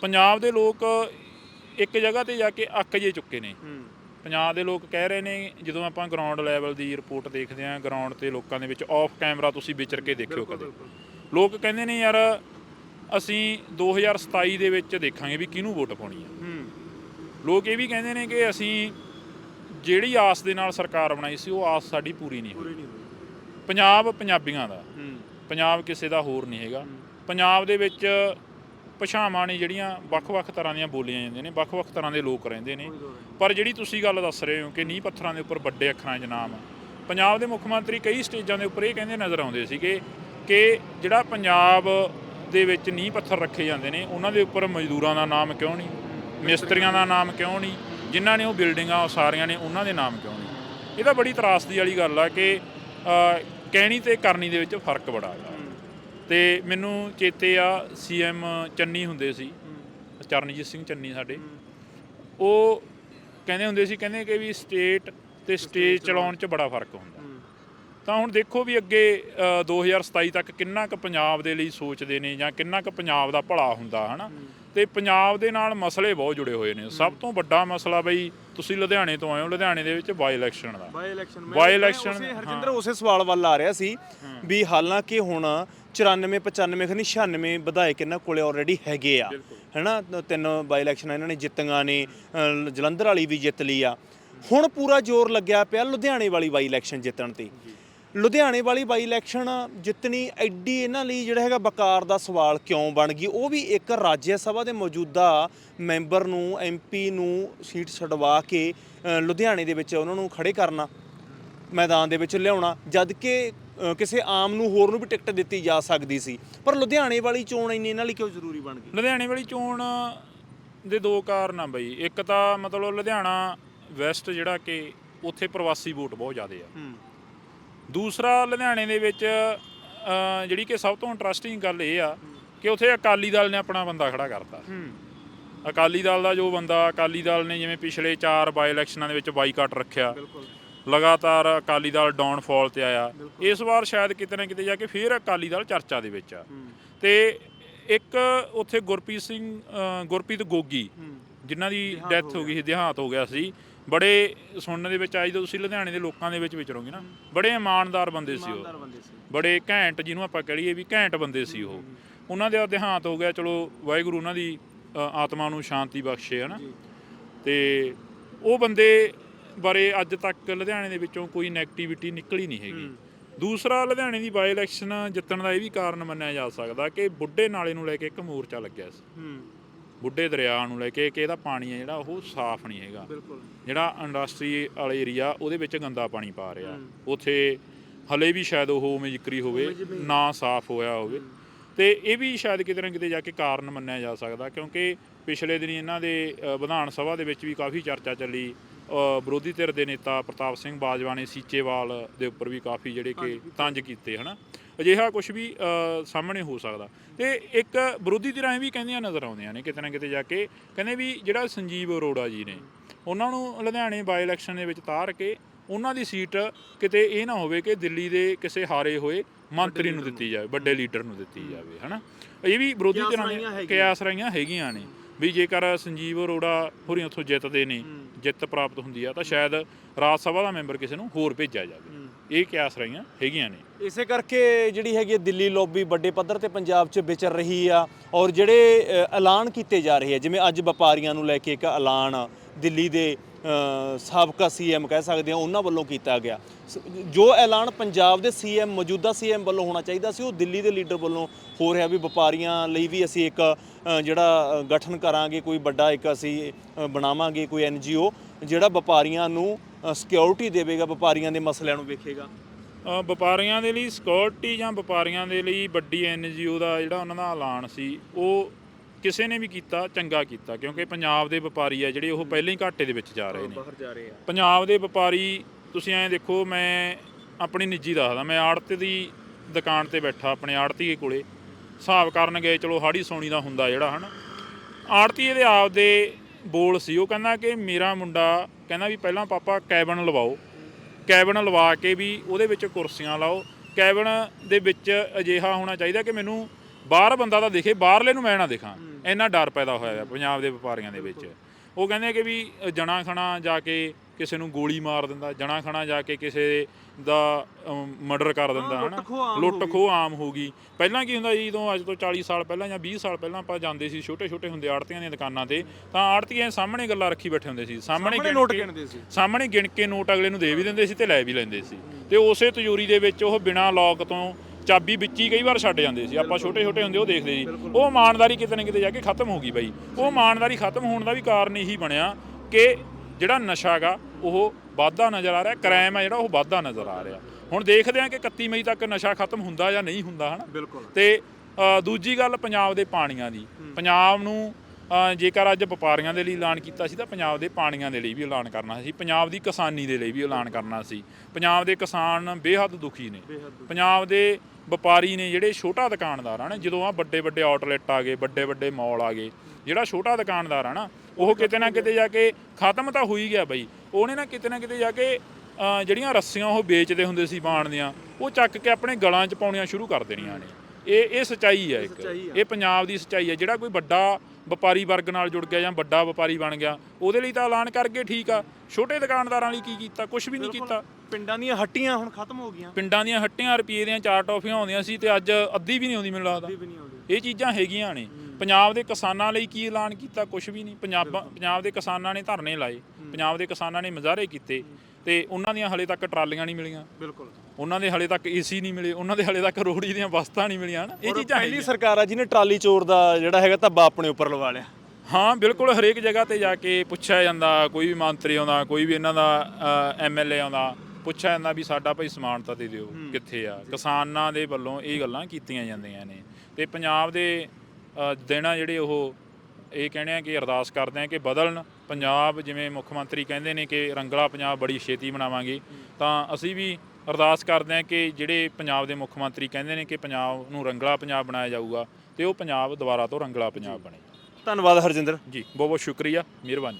ਪੰਜਾਬ ਦੇ ਲੋਕ ਇੱਕ ਜਗ੍ਹਾ ਤੇ ਜਾ ਕੇ ਅੱਕ ਜੇ ਚੁੱਕੇ ਨੇ। ਪੰਜਾਬ ਦੇ ਲੋਕ ਕਹਿ ਰਹੇ ਨੇ ਜਦੋਂ ਆਪਾਂ ਗਰਾਊਂਡ ਲੈਵਲ ਦੀ ਰਿਪੋਰਟ ਦੇਖਦੇ ਆਂ ਗਰਾਊਂਡ ਤੇ ਲੋਕਾਂ ਦੇ ਵਿੱਚ ਆਫ ਕੈਮਰਾ ਤੁਸੀਂ ਵਿਚਰ ਕੇ ਦੇਖਿਓ ਕਦੇ। ਲੋਕ ਕਹਿੰਦੇ ਨੇ ਯਾਰ ਅਸੀਂ 2027 ਦੇ ਵਿੱਚ ਦੇਖਾਂਗੇ ਵੀ ਕਿਹਨੂੰ ਵੋਟ ਪਾਉਣੀ ਆ ਲੋਕ ਇਹ ਵੀ ਕਹਿੰਦੇ ਨੇ ਕਿ ਅਸੀਂ ਜਿਹੜੀ ਆਸ ਦੇ ਨਾਲ ਸਰਕਾਰ ਬਣਾਈ ਸੀ ਉਹ ਆਸ ਸਾਡੀ ਪੂਰੀ ਨਹੀਂ ਹੋਈ। ਪੰਜਾਬ ਪੰਜਾਬੀਆਂ ਦਾ। ਪੰਜਾਬ ਕਿਸੇ ਦਾ ਹੋਰ ਨਹੀਂ ਹੈਗਾ। ਪੰਜਾਬ ਦੇ ਵਿੱਚ ਭਾਸ਼ਾਵਾਂ ਨੇ ਜਿਹੜੀਆਂ ਵੱਖ-ਵੱਖ ਤਰ੍ਹਾਂ ਦੀਆਂ ਬੋਲੀਆਂ ਜਾਂਦੀਆਂ ਨੇ ਵੱਖ-ਵੱਖ ਤਰ੍ਹਾਂ ਦੇ ਲੋਕ ਰਹਿੰਦੇ ਨੇ। ਪਰ ਜਿਹੜੀ ਤੁਸੀਂ ਗੱਲ ਦੱਸ ਰਹੇ ਹੋ ਕਿ ਨੀਂਹ ਪੱਥਰਾਂ ਦੇ ਉੱਪਰ ਵੱਡੇ ਅੱਖਰਾਂ 'ਚ ਨਾਮ ਪੰਜਾਬ ਦੇ ਮੁੱਖ ਮੰਤਰੀ ਕਈ ਸਟੇਜਾਂ ਦੇ ਉੱਪਰ ਇਹ ਕਹਿੰਦੇ ਨਜ਼ਰ ਆਉਂਦੇ ਸੀਗੇ ਕਿ ਜਿਹੜਾ ਪੰਜਾਬ ਦੇ ਵਿੱਚ ਨੀਂਹ ਪੱਥਰ ਰੱਖੇ ਜਾਂਦੇ ਨੇ ਉਹਨਾਂ ਦੇ ਉੱਪਰ ਮਜ਼ਦੂਰਾਂ ਦਾ ਨਾਮ ਕਿਉਂ ਨਹੀਂ ਮਿਸਤਰੀਆਂ ਦਾ ਨਾਮ ਕਿਉਂ ਨਹੀਂ ਜਿਨ੍ਹਾਂ ਨੇ ਉਹ ਬਿਲਡਿੰਗਾਂ ਉਸਾਰੀਆਂ ਨੇ ਉਹਨਾਂ ਦੇ ਨਾਮ ਕਿਉਂ ਨਹੀਂ? ਇਹ ਤਾਂ ਬੜੀ ਤਰਾਸਦੀ ਵਾਲੀ ਗੱਲ ਆ ਕਿ ਕਹਿਣੀ ਤੇ ਕਰਨੀ ਦੇ ਵਿੱਚ ਫ਼ਰਕ ਬੜਾ ਹੈਗਾ ਤੇ ਮੈਨੂੰ ਚੇਤੇ ਆ ਸੀਐਮ ਚੰਨੀ ਹੁੰਦੇ ਸੀ ਚਰਨਜੀਤ ਸਿੰਘ ਚੰਨੀ ਸਾਡੇ। ਉਹ ਕਹਿੰਦੇ ਹੁੰਦੇ ਸੀ ਕਹਿੰਦੇ ਕਿ ਵੀ ਸਟੇਟ ਤੇ ਸਟੇਜ ਚਲਾਉਣ। 'ਚ ਬੜਾ ਫ਼ਰਕ ਹੁੰਦਾ। ਤਾਂ ਹੁਣ ਦੇਖੋ ਵੀ ਅੱਗੇ ਅ, 2027 ਤੱਕ ਕਿੰਨਾ ਕੁ ਪੰਜਾਬ ਦੇ ਲਈ ਸੋਚਦੇ ਨੇ ਜਾਂ ਕਿੰਨਾ ਕੁ ਪੰਜਾਬ ਦਾ ਭਲਾ ਹੁੰਦਾ ਹਨਾ? ਤੇ ਪੰਜਾਬ ਦੇ ਨਾਲ ਮਸਲੇ ਬਹੁਤ ਜੁੜੇ ਹੋਏ ਨੇ। ਸਭ ਤੋਂ ਵੱਡਾ ਮਸਲਾ ਬਈ ਤੁਸੀਂ ਲੁਧਿਆਣੇ ਤੋਂ ਆਏ ਹੋ ਲੁਧਿਆਣੇ ਦੇ ਵਿੱਚ ਬਾਈ ਇਲੈਕਸ਼ਨ ਦਾ। ਬਾਈ ਇਲੈਕਸ਼ਨ ਹਾਂ। ਹਰਜਿੰਦਰ ਉਸੇ ਸਵਾਲ ਵੱਲ ਆ ਰਿਹਾ ਸੀ ਵੀ ਹਾਲਾਂਕਿ ਹੁਣ 94 95 ਖਨੀ 96 ਵਿਧਾਇਕ ਇਹਨਾਂ ਕੋਲੇ ਆਲਰੇਡੀ ਹੈਗੇ ਆ। ਹੈਨਾ ਤਿੰਨ ਬਾਈ ਇਲੈਕਸ਼ਨ ਇਹਨਾਂ ਨੇ ਜਿੱਤੀਆਂ ਨੇ ਜਲੰਧਰ ਵਾਲੀ ਵੀ ਜਿੱਤ ਲਈ ਆ। ਹੁਣ ਪੂਰਾ ਜ਼ੋਰ ਲੱਗਿਆ ਪਿਆ ਲੁਧਿਆਣੇ ਵਾਲੀ ਬਾਈ ਇਲੈਕਸ਼ਨ ਜਿੱਤਣ ਤੇ। ਲੁਧਿਆਣੇ ਵਾਲੀ ਬਾਈ ਇਲੈਕਸ਼ਨ ਜਿੱਤਣੀ ਐਡੀ ਇਹਨਾਂ ਲਈ ਜਿਹੜਾ ਹੈਗਾ ਬਕਾਰ ਦਾ ਸਵਾਲ ਕਿਉਂ ਬਣ ਗਈ ਉਹ ਵੀ ਇੱਕ ਰਾਜ ਸਭਾ ਦੇ ਮੌਜੂਦਾ ਮੈਂਬਰ ਨੂੰ ਐਮਪੀ ਨੂੰ ਸੀਟ ਛਡਵਾ ਕੇ ਲੁਧਿਆਣੇ ਦੇ ਵਿੱਚ ਉਹਨਾਂ ਨੂੰ ਖੜੇ ਕਰਨਾ ਮੈਦਾਨ ਦੇ ਵਿੱਚ ਲਿਆਉਣਾ ਜਦ ਕਿ ਕਿਸੇ ਆਮ ਨੂੰ ਹੋਰ ਨੂੰ ਵੀ ਟਿਕਟ ਦਿੱਤੀ ਜਾ ਸਕਦੀ ਸੀ। ਪਰ ਲੁਧਿਆਣੇ ਵਾਲੀ ਚੋਣ ਇੰਨੀ ਇਹਨਾਂ ਲਈ ਕਿਉਂ ਜ਼ਰੂਰੀ ਬਣ ਗਈ? ਲੁਧਿਆਣੇ ਵਾਲੀ ਚੋਣ ਦੇ ਦੋ ਕਾਰਨ ਆ ਬਈ। ਇੱਕ ਤਾਂ ਮਤਲਬ ਲੁਧਿਆਣਾ ਵੈਸਟ ਜਿਹੜਾ ਕਿ ਉੱਥੇ ਪ੍ਰਵਾਸੀ ਵੋਟ ਬਹੁਤ ਜ਼ਿਆਦੇ ਆ। ਹੂੰ। ਦੂਸਰਾ ਲੁਧਿਆਣੇ ਦੇ ਵਿੱਚ ਜਿਹੜੀ ਕਿ ਸਭ ਤੋਂ ਇੰਟਰਸਟਿੰਗ ਗੱਲ ਇਹ ਆ ਕਿ ਉੱਥੇ ਅਕਾਲੀ ਦਲ ਨੇ ਆਪਣਾ ਬੰਦਾ ਖੜਾ ਕਰਤਾ। ਅਕਾਲੀ ਦਲ ਦਾ ਜੋ ਬੰਦਾ ਅਕਾਲੀ ਦਲ ਨੇ ਜਿਵੇਂ ਪਿਛਲੇ 4 ਬਾਈ ਇਲੈਕਸ਼ਨਾਂ ਦੇ ਵਿੱਚ ਬਾਈਕਾਟ ਰੱਖਿਆ। ਬਿਲਕੁਲ। ਲਗਾਤਾਰ ਅਕਾਲੀ ਦਲ ਡਾਊਨਫਾਲ ਤੇ ਆਇਆ। ਇਸ ਵਾਰ ਸ਼ਾਇਦ ਕਿਤੇ ਨਾ ਕਿਤੇ ਜਾ ਕੇ ਫੇਰ ਅਕਾਲੀ ਦਲ ਚਰਚਾ ਦੇ ਵਿੱਚ ਆ। ਤੇ ਇੱਕ ਉੱਥੇ ਗੁਰਪ੍ਰੀਤ ਸਿੰਘ ਗੁਰਪ੍ਰੀਤ ਗੋਗੀ ਜਿਨ੍ਹਾਂ ਦੀ ਡੈਥ ਹੋ ਗਈ ਸੀ ਦੇਹਾਂਤ ਹੋ ਗਿਆ ਸੀ। ਬੜੇ ਸੁਣਨ ਦੇ ਵਿੱਚ ਆਈ ਜਦੋਂ ਤੁਸੀਂ ਲੁਧਿਆਣੇ ਦੇ ਲੋਕਾਂ ਦੇ ਵਿੱਚ ਵਿਚਰੋਗੇ ਨਾ ਬੜੇ ਇਮਾਨਦਾਰ ਬੰਦੇ ਸੀ ਉਹ। ਬੜੇ ਘੈਂਟ ਜਿਹਨੂੰ ਆਪਾਂ ਕਹ ਲਈਏ ਵੀ ਘੈਂਟ ਬੰਦੇ ਸੀ ਉਹ। ਉਹਨਾਂ ਦਾ ਦੇਹਾਂਤ ਹੋ ਗਿਆ ਚਲੋ ਵਾਹਿਗੁਰੂ ਉਹਨਾਂ ਦੀ ਆਤਮਾ ਨੂੰ ਸ਼ਾਂਤੀ ਬਖਸ਼ੇ ਹਨਾ। ਤੇ ਉਹ ਬੰਦੇ ਬਾਰੇ ਅੱਜ ਤੱਕ ਲੁਧਿਆਣੇ ਦੇ ਵਿੱਚੋਂ ਕੋਈ ਨੈਗੇਟਿਵਿਟੀ ਨਿਕਲੀ ਨਹੀਂ ਹੈਗੀ। ਦੂਸਰਾ ਲੁਧਿਆਣੇ ਦੀ ਬਾਈ ਇਲੈਕਸ਼ਨ ਜਿੱਤਣ ਦਾ ਇਹ ਵੀ ਕਾਰਨ ਮੰਨਿਆ ਜਾ ਸਕਦਾ ਕਿ ਬੁੱਢੇ ਨਾਲੇ ਨੂੰ ਲੈ ਕੇ ਇੱਕ ਮੋਰਚਾ ਲੱਗਿਆ ਸੀ। ਬੁੱਢੇ ਦਰਿਆ ਨੂੰ ਲੈ ਕੇ ਕਿ ਇਹਦਾ ਪਾਣੀ ਹੈ ਜਿਹੜਾ ਉਹ ਸਾਫ਼ ਨਹੀਂ ਹੈਗਾ। ਬਿਲਕੁਲ। ਜਿਹੜਾ ਇੰਡਸਟਰੀ ਵਾਲਾ ਏਰੀਆ ਉਹਦੇ ਵਿੱਚ ਗੰਦਾ ਪਾਣੀ ਪਾ ਰਿਹਾ। ਉਥੇ ਹਲੇ ਵੀ ਸ਼ਾਇਦ ਉਹ ਉਵੇਂ ਜ਼ਿਕਰੀ ਹੋਵੇ ਨਾ ਸਾਫ਼ ਹੋਇਆ ਹੋਵੇ। ਤੇ ਇਹ ਵੀ ਸ਼ਾਇਦ ਕਿਤੇ ਨਾ ਕਿਤੇ ਜਾ ਕੇ ਕਾਰਨ ਮੰਨਿਆ ਜਾ ਸਕਦਾ ਕਿਉਂਕਿ ਪਿਛਲੇ ਦਿਨੀ ਇਹਨਾਂ ਦੇ ਵਿਧਾਨ ਸਭਾ ਦੇ ਵਿੱਚ ਵੀ ਕਾਫੀ ਚਰਚਾ ਚੱਲੀ। ਵਿਰੋਧੀ ਧਿਰ ਦੇ ਨੇਤਾ ਪ੍ਰਤਾਪ ਸਿੰਘ ਬਾਜਵਾ ਨੇ ਸੀਚੇਵਾਲ ਦੇ ਉੱਪਰ ਵੀ ਕਾਫੀ ਜਿਹੜੇ ਕਿ ਤੰਜ ਕੀਤੇ ਹਨਾ? ਅਜਿਹਾ ਕੁਝ ਵੀ ਸਾਹਮਣੇ ਹੋ ਸਕਦਾ। ਤੇ ਇੱਕ ਵਿਰੋਧੀ ਧਿਰਾਂ ਵੀ ਕਹਿੰਦੀਆਂ ਨਜ਼ਰ ਆਉਂਦੀਆਂ ਨੇ ਕਿਤੇ ਨਾ ਕਿਤੇ ਜਾ ਕੇ ਕਹਿੰਦੇ ਵੀ ਜਿਹੜਾ ਸੰਜੀਵ ਅਰੋੜਾ ਜੀ ਨੇ ਉਹਨਾਂ ਨੂੰ ਲੁਧਿਆਣੇ ਬਾਈ ਇਲੈਕਸ਼ਨ ਦੇ ਵਿੱਚ ਤਾਰ ਕੇ ਉਹਨਾਂ ਦੀ ਸੀਟ ਕਿਤੇ ਇਹ ਨਾ ਹੋਵੇ ਕਿ ਦਿੱਲੀ ਦੇ ਕਿਸੇ ਹਾਰੇ ਹੋਏ ਮੰਤਰੀ ਨੂੰ ਦਿੱਤੀ ਜਾਵੇ ਵੱਡੇ ਲੀਡਰ ਨੂੰ ਦਿੱਤੀ ਜਾਵੇ ਹਨਾ? ਇਹ ਵੀ ਵਿਰੋਧੀ ਧਿਰਾਂ ਕਿਆਸ ਰਾਈਆਂ ਦੇ ਹੈਗੀਆਂ। ਕਿਆਸ ਰਾਈਆਂ ਹੈਗੀਆਂ ਨੇ ਵੀ ਜੇਕਰ ਸੰਜੀਵ ਅਰੋੜਾ ਹੋਰੀ ਉੱਥੋਂ ਜਿੱਤਦੇ ਨੇ ਜਿੱਤ ਪ੍ਰਾਪਤ ਹੁੰਦੀ ਆ ਤਾਂ ਸ਼ਾਇਦ ਰਾਜ ਸਭਾ ਦਾ ਮੈਂਬਰ ਕਿਸੇ ਨੂੰ ਹੋਰ ਭੇਜਿਆ ਜਾਵੇ। ਇਹ ਕਿਆਸ ਰਾਈਆਂ ਹੈਗੀਆਂ ਨੇ ਇਸੇ ਕਰਕੇ ਜਿਹੜੀ ਹੈਗੀ ਹੈ ਦਿੱਲੀ ਲੌਬੀ ਵੱਡੇ ਪੱਧਰ ਤੇ ਪੰਜਾਬ 'ਚ ਵਿਚਰ ਰਹੀ ਆ ਔਰ ਜਿਹੜੇ ਅ, ਐਲਾਨ ਕੀਤੇ ਜਾ ਰਹੇ ਆ ਜਿਵੇਂ ਅੱਜ ਵਪਾਰੀਆਂ ਨੂੰ ਲੈ ਕੇ ਇੱਕ ਐਲਾਨ ਦਿੱਲੀ ਦੇ ਅ, ਸਾਬਕਾ ਸੀਐਮ ਕਹਿ ਸਕਦੇ ਆ ਉਹਨਾਂ ਵੱਲੋਂ ਕੀਤਾ ਗਿਆ। ਸ- ਜੋ ਐਲਾਨ ਪੰਜਾਬ ਦੇ ਸੀਐਮ ਮੌਜੂਦਾ ਸੀਐਮ ਵੱਲੋਂ ਹੋਣਾ ਚਾਹੀਦਾ ਸੀ ਉਹ ਦਿੱਲੀ ਦੇ ਲੀਡਰ ਵੱਲੋਂ ਹੋ ਰਿਹਾ ਵੀ ਵਪਾਰੀਆਂ ਲਈ ਵੀ ਅਸੀਂ ਇੱਕ ਅ, ਜਿਹੜਾ ਅ, ਗਠਨ ਕਰਾਂਗੇ ਕੋਈ ਵੱਡਾ ਇੱਕ ਅਸੀਂ ਅ, ਬਣਾਵਾਂਗੇ ਕੋਈ ਐਨਜੀਓ ਜਿਹੜਾ ਵਪਾਰੀਆਂ ਨੂੰ ਸਿਕਿਉਰਿਟੀ ਦੇਵੇਗਾ ਵਪਾਰੀਆਂ ਦੇ ਮਸਲਿਆਂ ਨੂੰ ਵੇਖੇਗਾ? ਅ, ਵਪਾਰੀਆਂ ਦੇ ਲਈ ਸਿਕਿਉਰਿਟੀ ਜਾਂ ਵਪਾਰੀਆਂ ਦੇ ਲਈ ਵੱਡੀ ਐਨਜੀਓ ਦਾ ਜਿਹੜਾ ਉਹਨਾਂ ਦਾ ਐਲਾਨ ਸੀ ਉਹ ਕਿਸੇ ਨੇ ਵੀ ਕੀਤਾ ਚੰਗਾ ਕੀਤਾ ਕਿਉਂਕਿ ਪੰਜਾਬ ਦੇ ਵਪਾਰੀ ਆ ਜਿਹੜੇ ਉਹ ਪਹਿਲਾਂ ਹੀ ਘਾਟੇ ਦੇ ਵਿੱਚ ਜਾ ਰਹੇ ਨੇ। ਬਾਹਰ ਜਾ ਰਹੇ ਆ। ਪੰਜਾਬ ਦੇ ਵਪਾਰੀ ਤੁਸੀਂ ਐਂ ਦੇਖੋ ਮੈਂ ਆਪਣੀ ਨਿੱਜੀ ਦੱਸਦਾ ਮੈਂ ਆੜਤ ਦੀ ਦੁਕਾਨ ਤੇ ਬੈਠਾ ਆਪਣੇ ਆੜਤੀਏ ਕੋਲੇ। ਹਿਸਾਬ ਕਰਨ ਗਏ ਚਲੋ ਹਾੜੀ ਸੋਣੀ ਦਾ ਹੁੰਦਾ ਜਿਹੜਾ ਹਨ। ਆੜਤੀਏ ਦੇ ਆਪ ਦੇ ਬੋਲ ਸੀ ਉਹ ਕਹਿੰਦਾ ਕਿ ਮੇਰਾ ਮੁੰਡਾ ਕਹਿੰਦਾ ਵੀ ਪਹਿਲਾਂ ਪਾਪਾ ਕੈਬਨ ਲਵਾਓ। ਕੈਬਨ ਲਵਾ ਕੇ ਵੀ ਉਹਦੇ ਵਿੱਚ ਕੁਰਸੀਆਂ ਲਾਓ। ਕੈਬਨ ਦੇ ਵਿੱਚ ਅਜਿਹਾ ਹੋਣਾ ਚਾਹੀਦਾ ਕਿ ਮੈਨੂੰ ਬਾਹਰ ਬੰਦਾ ਤਾਂ ਦਿਖੇ, ਬਾਹਰਲੇ ਨੂੰ ਮੈਂ ਨਾ ਦਿਖਾਂ। ਇੰਨਾ ਡਰ ਪੈਦਾ ਹੋਇਆ ਹੈ ਪੰਜਾਬ ਦੇ ਵਪਾਰੀਆਂ ਦੇ ਵਿੱਚ। ਉਹ ਕਹਿੰਦੇ ਕਿ ਵੀ ਜਣਾ ਖਣਾ ਜਾ ਕੇ ਕਿਸੇ ਨੂੰ ਗੋਲੀ ਮਾਰ ਦਿੰਦਾ ਜਣਾ ਖਣਾ ਜਾ ਕੇ ਕਿਸੇ ਦਾ ਮਰਡਰ ਕਰ ਦਿੰਦਾ ਹਨਾ? ਲੁੱਟ ਖੋਹ ਆਮ ਹੋ ਗਈ। ਪਹਿਲਾਂ ਕੀ ਹੁੰਦਾ ਜੀ ਜਦੋਂ ਅੱਜ ਤੋਂ 40 ਸਾਲ ਪਹਿਲਾਂ ਜਾਂ 20 ਸਾਲ ਪਹਿਲਾਂ ਆਪਾਂ ਜਾਂਦੇ ਸੀ ਛੋਟੇ ਛੋਟੇ ਹੁੰਦੇ ਆੜਤੀਆਂ ਦੀਆਂ ਦੁਕਾਨਾਂ ਤੇ ਤਾਂ ਆੜਤੀਆਂ ਸਾਹਮਣੇ ਗੱਲਾਂ ਰੱਖੀ ਬੈਠੇ ਹੁੰਦੇ ਸੀ। ਸਾਹਮਣੇ ਨੋਟ ਕੇ- ਗਿਣਦੇ ਸੀ। ਸਾਹਮਣੇ ਗਿਣ ਕੇ ਨੋਟ ਅਗਲੇ ਨੂੰ ਦੇ ਵੀ ਦਿੰਦੇ ਸੀ ਤੇ ਲੈ ਵੀ ਲੈਂਦੇ ਸੀ। ਤੇ ਉਸੇ ਤਜੂਰੀ ਦੇ ਵਿੱਚ ਉਹ ਬਿਨਾਂ ਲੌਕ ਤੋਂ ਚਾਬੀ ਵਿੱਚ ਹੀ ਕਈ ਵਾਰ ਛੱਡ ਜਾਂਦੇ ਸੀ। ਆਪਾਂ ਛੋਟੇ ਛੋਟੇ ਹੁੰਦੇ ਉਹ ਦੇਖਦੇ ਸੀ। ਉਹ ਇਮਾਨਦਾਰੀ ਕਿਤੇ ਨਾ ਕਿਤੇ ਜਾ ਕੇ ਖਤਮ ਹੋ ਗਈ ਬਾਈ। ਉਹ ਇਮਾਨਦਾਰੀ ਖਤਮ ਹੋਣ ਦਾ ਵੀ ਕਾਰਨ ਇਹੀ ਬਣਿਆ ਕਿ ਜਿਹੜਾ ਨਸ਼ਾ ਗਾ ਉਹ ਵਾਧਾ ਨਜ਼ਰ ਆ ਰਿਹਾ ਕ੍ਰਾਈਮ ਆ ਜਿਹੜਾ ਉਹ ਵਾਧਾ ਨਜ਼ਰ ਆ ਰਿਹਾ। ਹੁਣ ਦੇਖਦੇ ਆ ਕਿ 31 ਮਈ ਤੱਕ ਨਸ਼ਾ ਖਤਮ ਹੁੰਦਾ ਜਾਂ ਨਹੀਂ ਹੁੰਦਾ ਹਨਾ? ਬਿਲਕੁਲ। ਤੇ ਦੂਜੀ ਗੱਲ ਪੰਜਾਬ ਦੇ ਪਾਣੀਆਂ ਦੀ। ਪੰਜਾਬ ਨੂੰ ਜੇਕਰ ਅੱਜ ਵਪਾਰੀਆਂ ਦੇ ਲਈ ਐਲਾਨ ਕੀਤਾ ਸੀ ਤਾਂ ਪੰਜਾਬ ਦੇ ਪਾਣੀਆਂ ਦੇ ਲਈ ਵੀ ਐਲਾਨ ਕਰਨਾ ਸੀ। ਪੰਜਾਬ ਦੀ ਕਿਸਾਨੀ ਦੇ ਲਈ ਵੀ ਐਲਾਨ ਕਰਨਾ ਸੀ। ਪੰਜਾਬ ਦੇ ਕਿਸਾਨ ਬੇਹੱਦ ਦੁਖੀ ਨੇ। ਪੰਜਾਬ ਦੇ ਵਪਾਰੀ ਨੇ ਜਿਹੜੇ ਛੋਟਾ ਦੁਕਾਨਦਾਰ ਹਨ ਜਦੋਂ ਆ ਵੱਡੇ ਵੱਡੇ ਆਊਟਲੈਟ ਆ ਗਏ ਵੱਡੇ ਵੱਡੇ ਮਾਲ ਆ ਗਏ ਜਿਹੜਾ ਛੋਟਾ ਦੁਕਾਨਦਾਰ ਆ ਨਾ ਉਹ ਕਿਤੇ ਨਾ ਕਿਤੇ ਜਾ ਕੇ ਖਤਮ ਤਾਂ ਹੋ ਹੀ ਗਿਆ ਬਈ। ਉਹਨੇ ਨਾ ਕਿਤੇ ਨਾ ਕਿਤੇ ਜਾ ਕੇ ਜਿਹੜੀਆਂ ਰੱਸੀਆਂ ਉਹ ਵੇਚਦੇ ਹੁੰਦੇ ਸੀ ਬਾਣ ਦੀਆਂ ਉਹ ਚੱਕ ਕੇ ਆਪਣੇ ਗਲਾਂ 'ਚ ਪਾਉਣੀਆਂ ਸ਼ੁਰੂ ਕਰ ਦੇਣੀਆਂ ਨੇ। ਇਹ ਇਹ ਸਚਾਈ ਹੈ ਇੱਕ। ਇਹ ਪੰਜਾਬ ਦੀ ਸਚਾਈ ਹੈ ਜਿਹੜਾ ਕੋਈ ਵੱਡਾ ਵਪਾਰੀ ਵਰਗ ਨਾਲ ਜੁੜ ਗਿਆ ਜਾਂ ਵੱਡਾ ਵਪਾਰੀ ਬਣ ਗਿਆ ਉਹਦੇ ਲਈ ਤਾਂ ਐਲਾਨ ਕਰਕੇ ਠੀਕ ਆ। ਛੋਟੇ ਦੁਕਾਨਦਾਰਾਂ ਲਈ ਕੀ ਕੀਤਾ? ਕੁਝ ਵੀ ਨਹੀਂ ਕੀਤਾ। ਪਿੰਡਾਂ ਦੀਆਂ ਹੱਟੀਆਂ ਹੁਣ ਖਤਮ ਹੋ ਗਈਆਂ। ਪਿੰਡਾਂ ਦੀਆਂ ਹੱਟੀਆਂ ਰੁਪਏ ਦੀਆਂ ਚਾਰ ਟੌਫੀਆਂ ਆਉਂਦੀਆਂ ਸੀ ਤੇ ਅੱਜ ਅੱਧੀ ਵੀ ਨਹੀਂ ਆਉਂਦੀ ਮੈਨੂੰ ਲੱਗਦਾ। ਇਹ ਚੀਜ਼ਾਂ ਹੈਗੀਆਂ ਨੇ। ਪੰਜਾਬ ਦੇ ਕਿਸਾਨਾਂ ਲਈ ਕੀ ਐਲਾਨ ਕੀਤਾ? ਕੁਝ ਵੀ ਨਹੀਂ। ਪੰਜਾਬ ਪੰਜਾਬ ਦੇ ਕਿਸਾਨਾਂ ਨੇ ਧਰਨੇ ਲਾਏ। ਪੰਜਾਬ ਦੇ ਕਿਸਾਨਾਂ ਨੇ ਮੁਜ਼ਾਹਰੇ ਕੀਤੇ ਤੇ ਉਹਨਾਂ ਦੀਆਂ ਹਲੇ ਤੱਕ ਟਰਾਲੀਆਂ ਨਹੀਂ ਮਿਲੀਆਂ। ਬਿਲਕੁਲ। ਉਹਨਾਂ ਦੇ ਹਲੇ ਤੱਕ ਏਸੀ ਨਹੀਂ ਮਿਲੇ। ਉਹਨਾਂ ਦੇ ਹਲੇ ਤੱਕ ਰੋੜੀ ਦੀਆਂ ਵਸਤਾਂ ਨਹੀਂ ਮਿਲੀਆਂ ਨਾ ਇਹ ਚੀਜ਼ਾਂ ਪਹਿਲੀ ਸਰਕਾਰ ਆ ਜਿਹਨੇ ਟਰਾਲੀ ਚੋਰ ਦਾ ਜਿਹੜਾ ਹੈਗਾ ਧੱਬਾ ਆਪਣੇ ਉੱਪਰ ਲਵਾ ਲਿਆ। ਹਾਂ ਬਿਲਕੁਲ ਹਰੇਕ ਜਗ੍ਹਾ ਤੇ ਜਾ ਕੇ ਪੁੱਛਿਆ ਜਾਂਦਾ। ਕੋਈ ਵੀ ਮੰਤਰੀ ਆਉਂਦਾ ਕੋਈ ਵੀ ਇਹਨਾਂ ਦਾ ਐਮਐਲਏ ਆਉਂਦਾ ਪੁੱਛਿਆ ਜਾਂਦਾ ਵੀ ਸਾਡਾ ਭਾਈ ਸਮਾਨ ਤਾਂ ਦੇ ਦਿਓ ਕਿੱਥੇ ਆ? ਕਿਸਾਨਾਂ ਦੇ ਵੱਲੋਂ ਇਹ ਗੱਲਾਂ ਕੀਤੀਆਂ ਜਾਂਦੀਆਂ ਨੇ। ਤੇ ਪੰਜਾਬ ਦੇ ਆ ਜਿਹੜੇ ਉਹ ਇਹ ਕਹਿੰਦੇ ਆ ਕਿ ਅਰਦਾਸ ਕਰਦੇ ਆ ਕਿ ਬਦਲਣ। ਪੰਜਾਬ ਜਿਵੇਂ ਮੁੱਖ ਮੰਤਰੀ ਕਹਿੰਦੇ ਨੇ ਕਿ ਰੰਗਲਾ ਪੰਜਾਬ ਬੜੀ ਛੇਤੀ ਬਣਾਵਾਂਗੇ ਤਾਂ ਅਸੀਂ ਵੀ ਅਰਦਾਸ ਕਰਦੇ ਆ ਕਿ ਜਿਹੜੇ ਪੰਜਾਬ ਦੇ ਮੁੱਖ ਮੰਤਰੀ ਕਹਿੰਦੇ ਨੇ ਕਿ ਪੰਜਾਬ ਨੂੰ ਰੰਗਲਾ ਪੰਜਾਬ ਬਣਾਇਆ ਜਾਊਗਾ ਤੇ ਉਹ ਪੰਜਾਬ ਦੁਬਾਰਾ ਤੋਂ ਰੰਗਲਾ ਪੰਜਾਬ ਬਣੇ। ਧੰਨਵਾਦ ਹਰਜਿੰਦਰ। ਜੀ ਬਹੁਤ ਬਹੁਤ ਸ਼ੁਕਰੀਆ ਮਿਹਰਬਾਨੀ।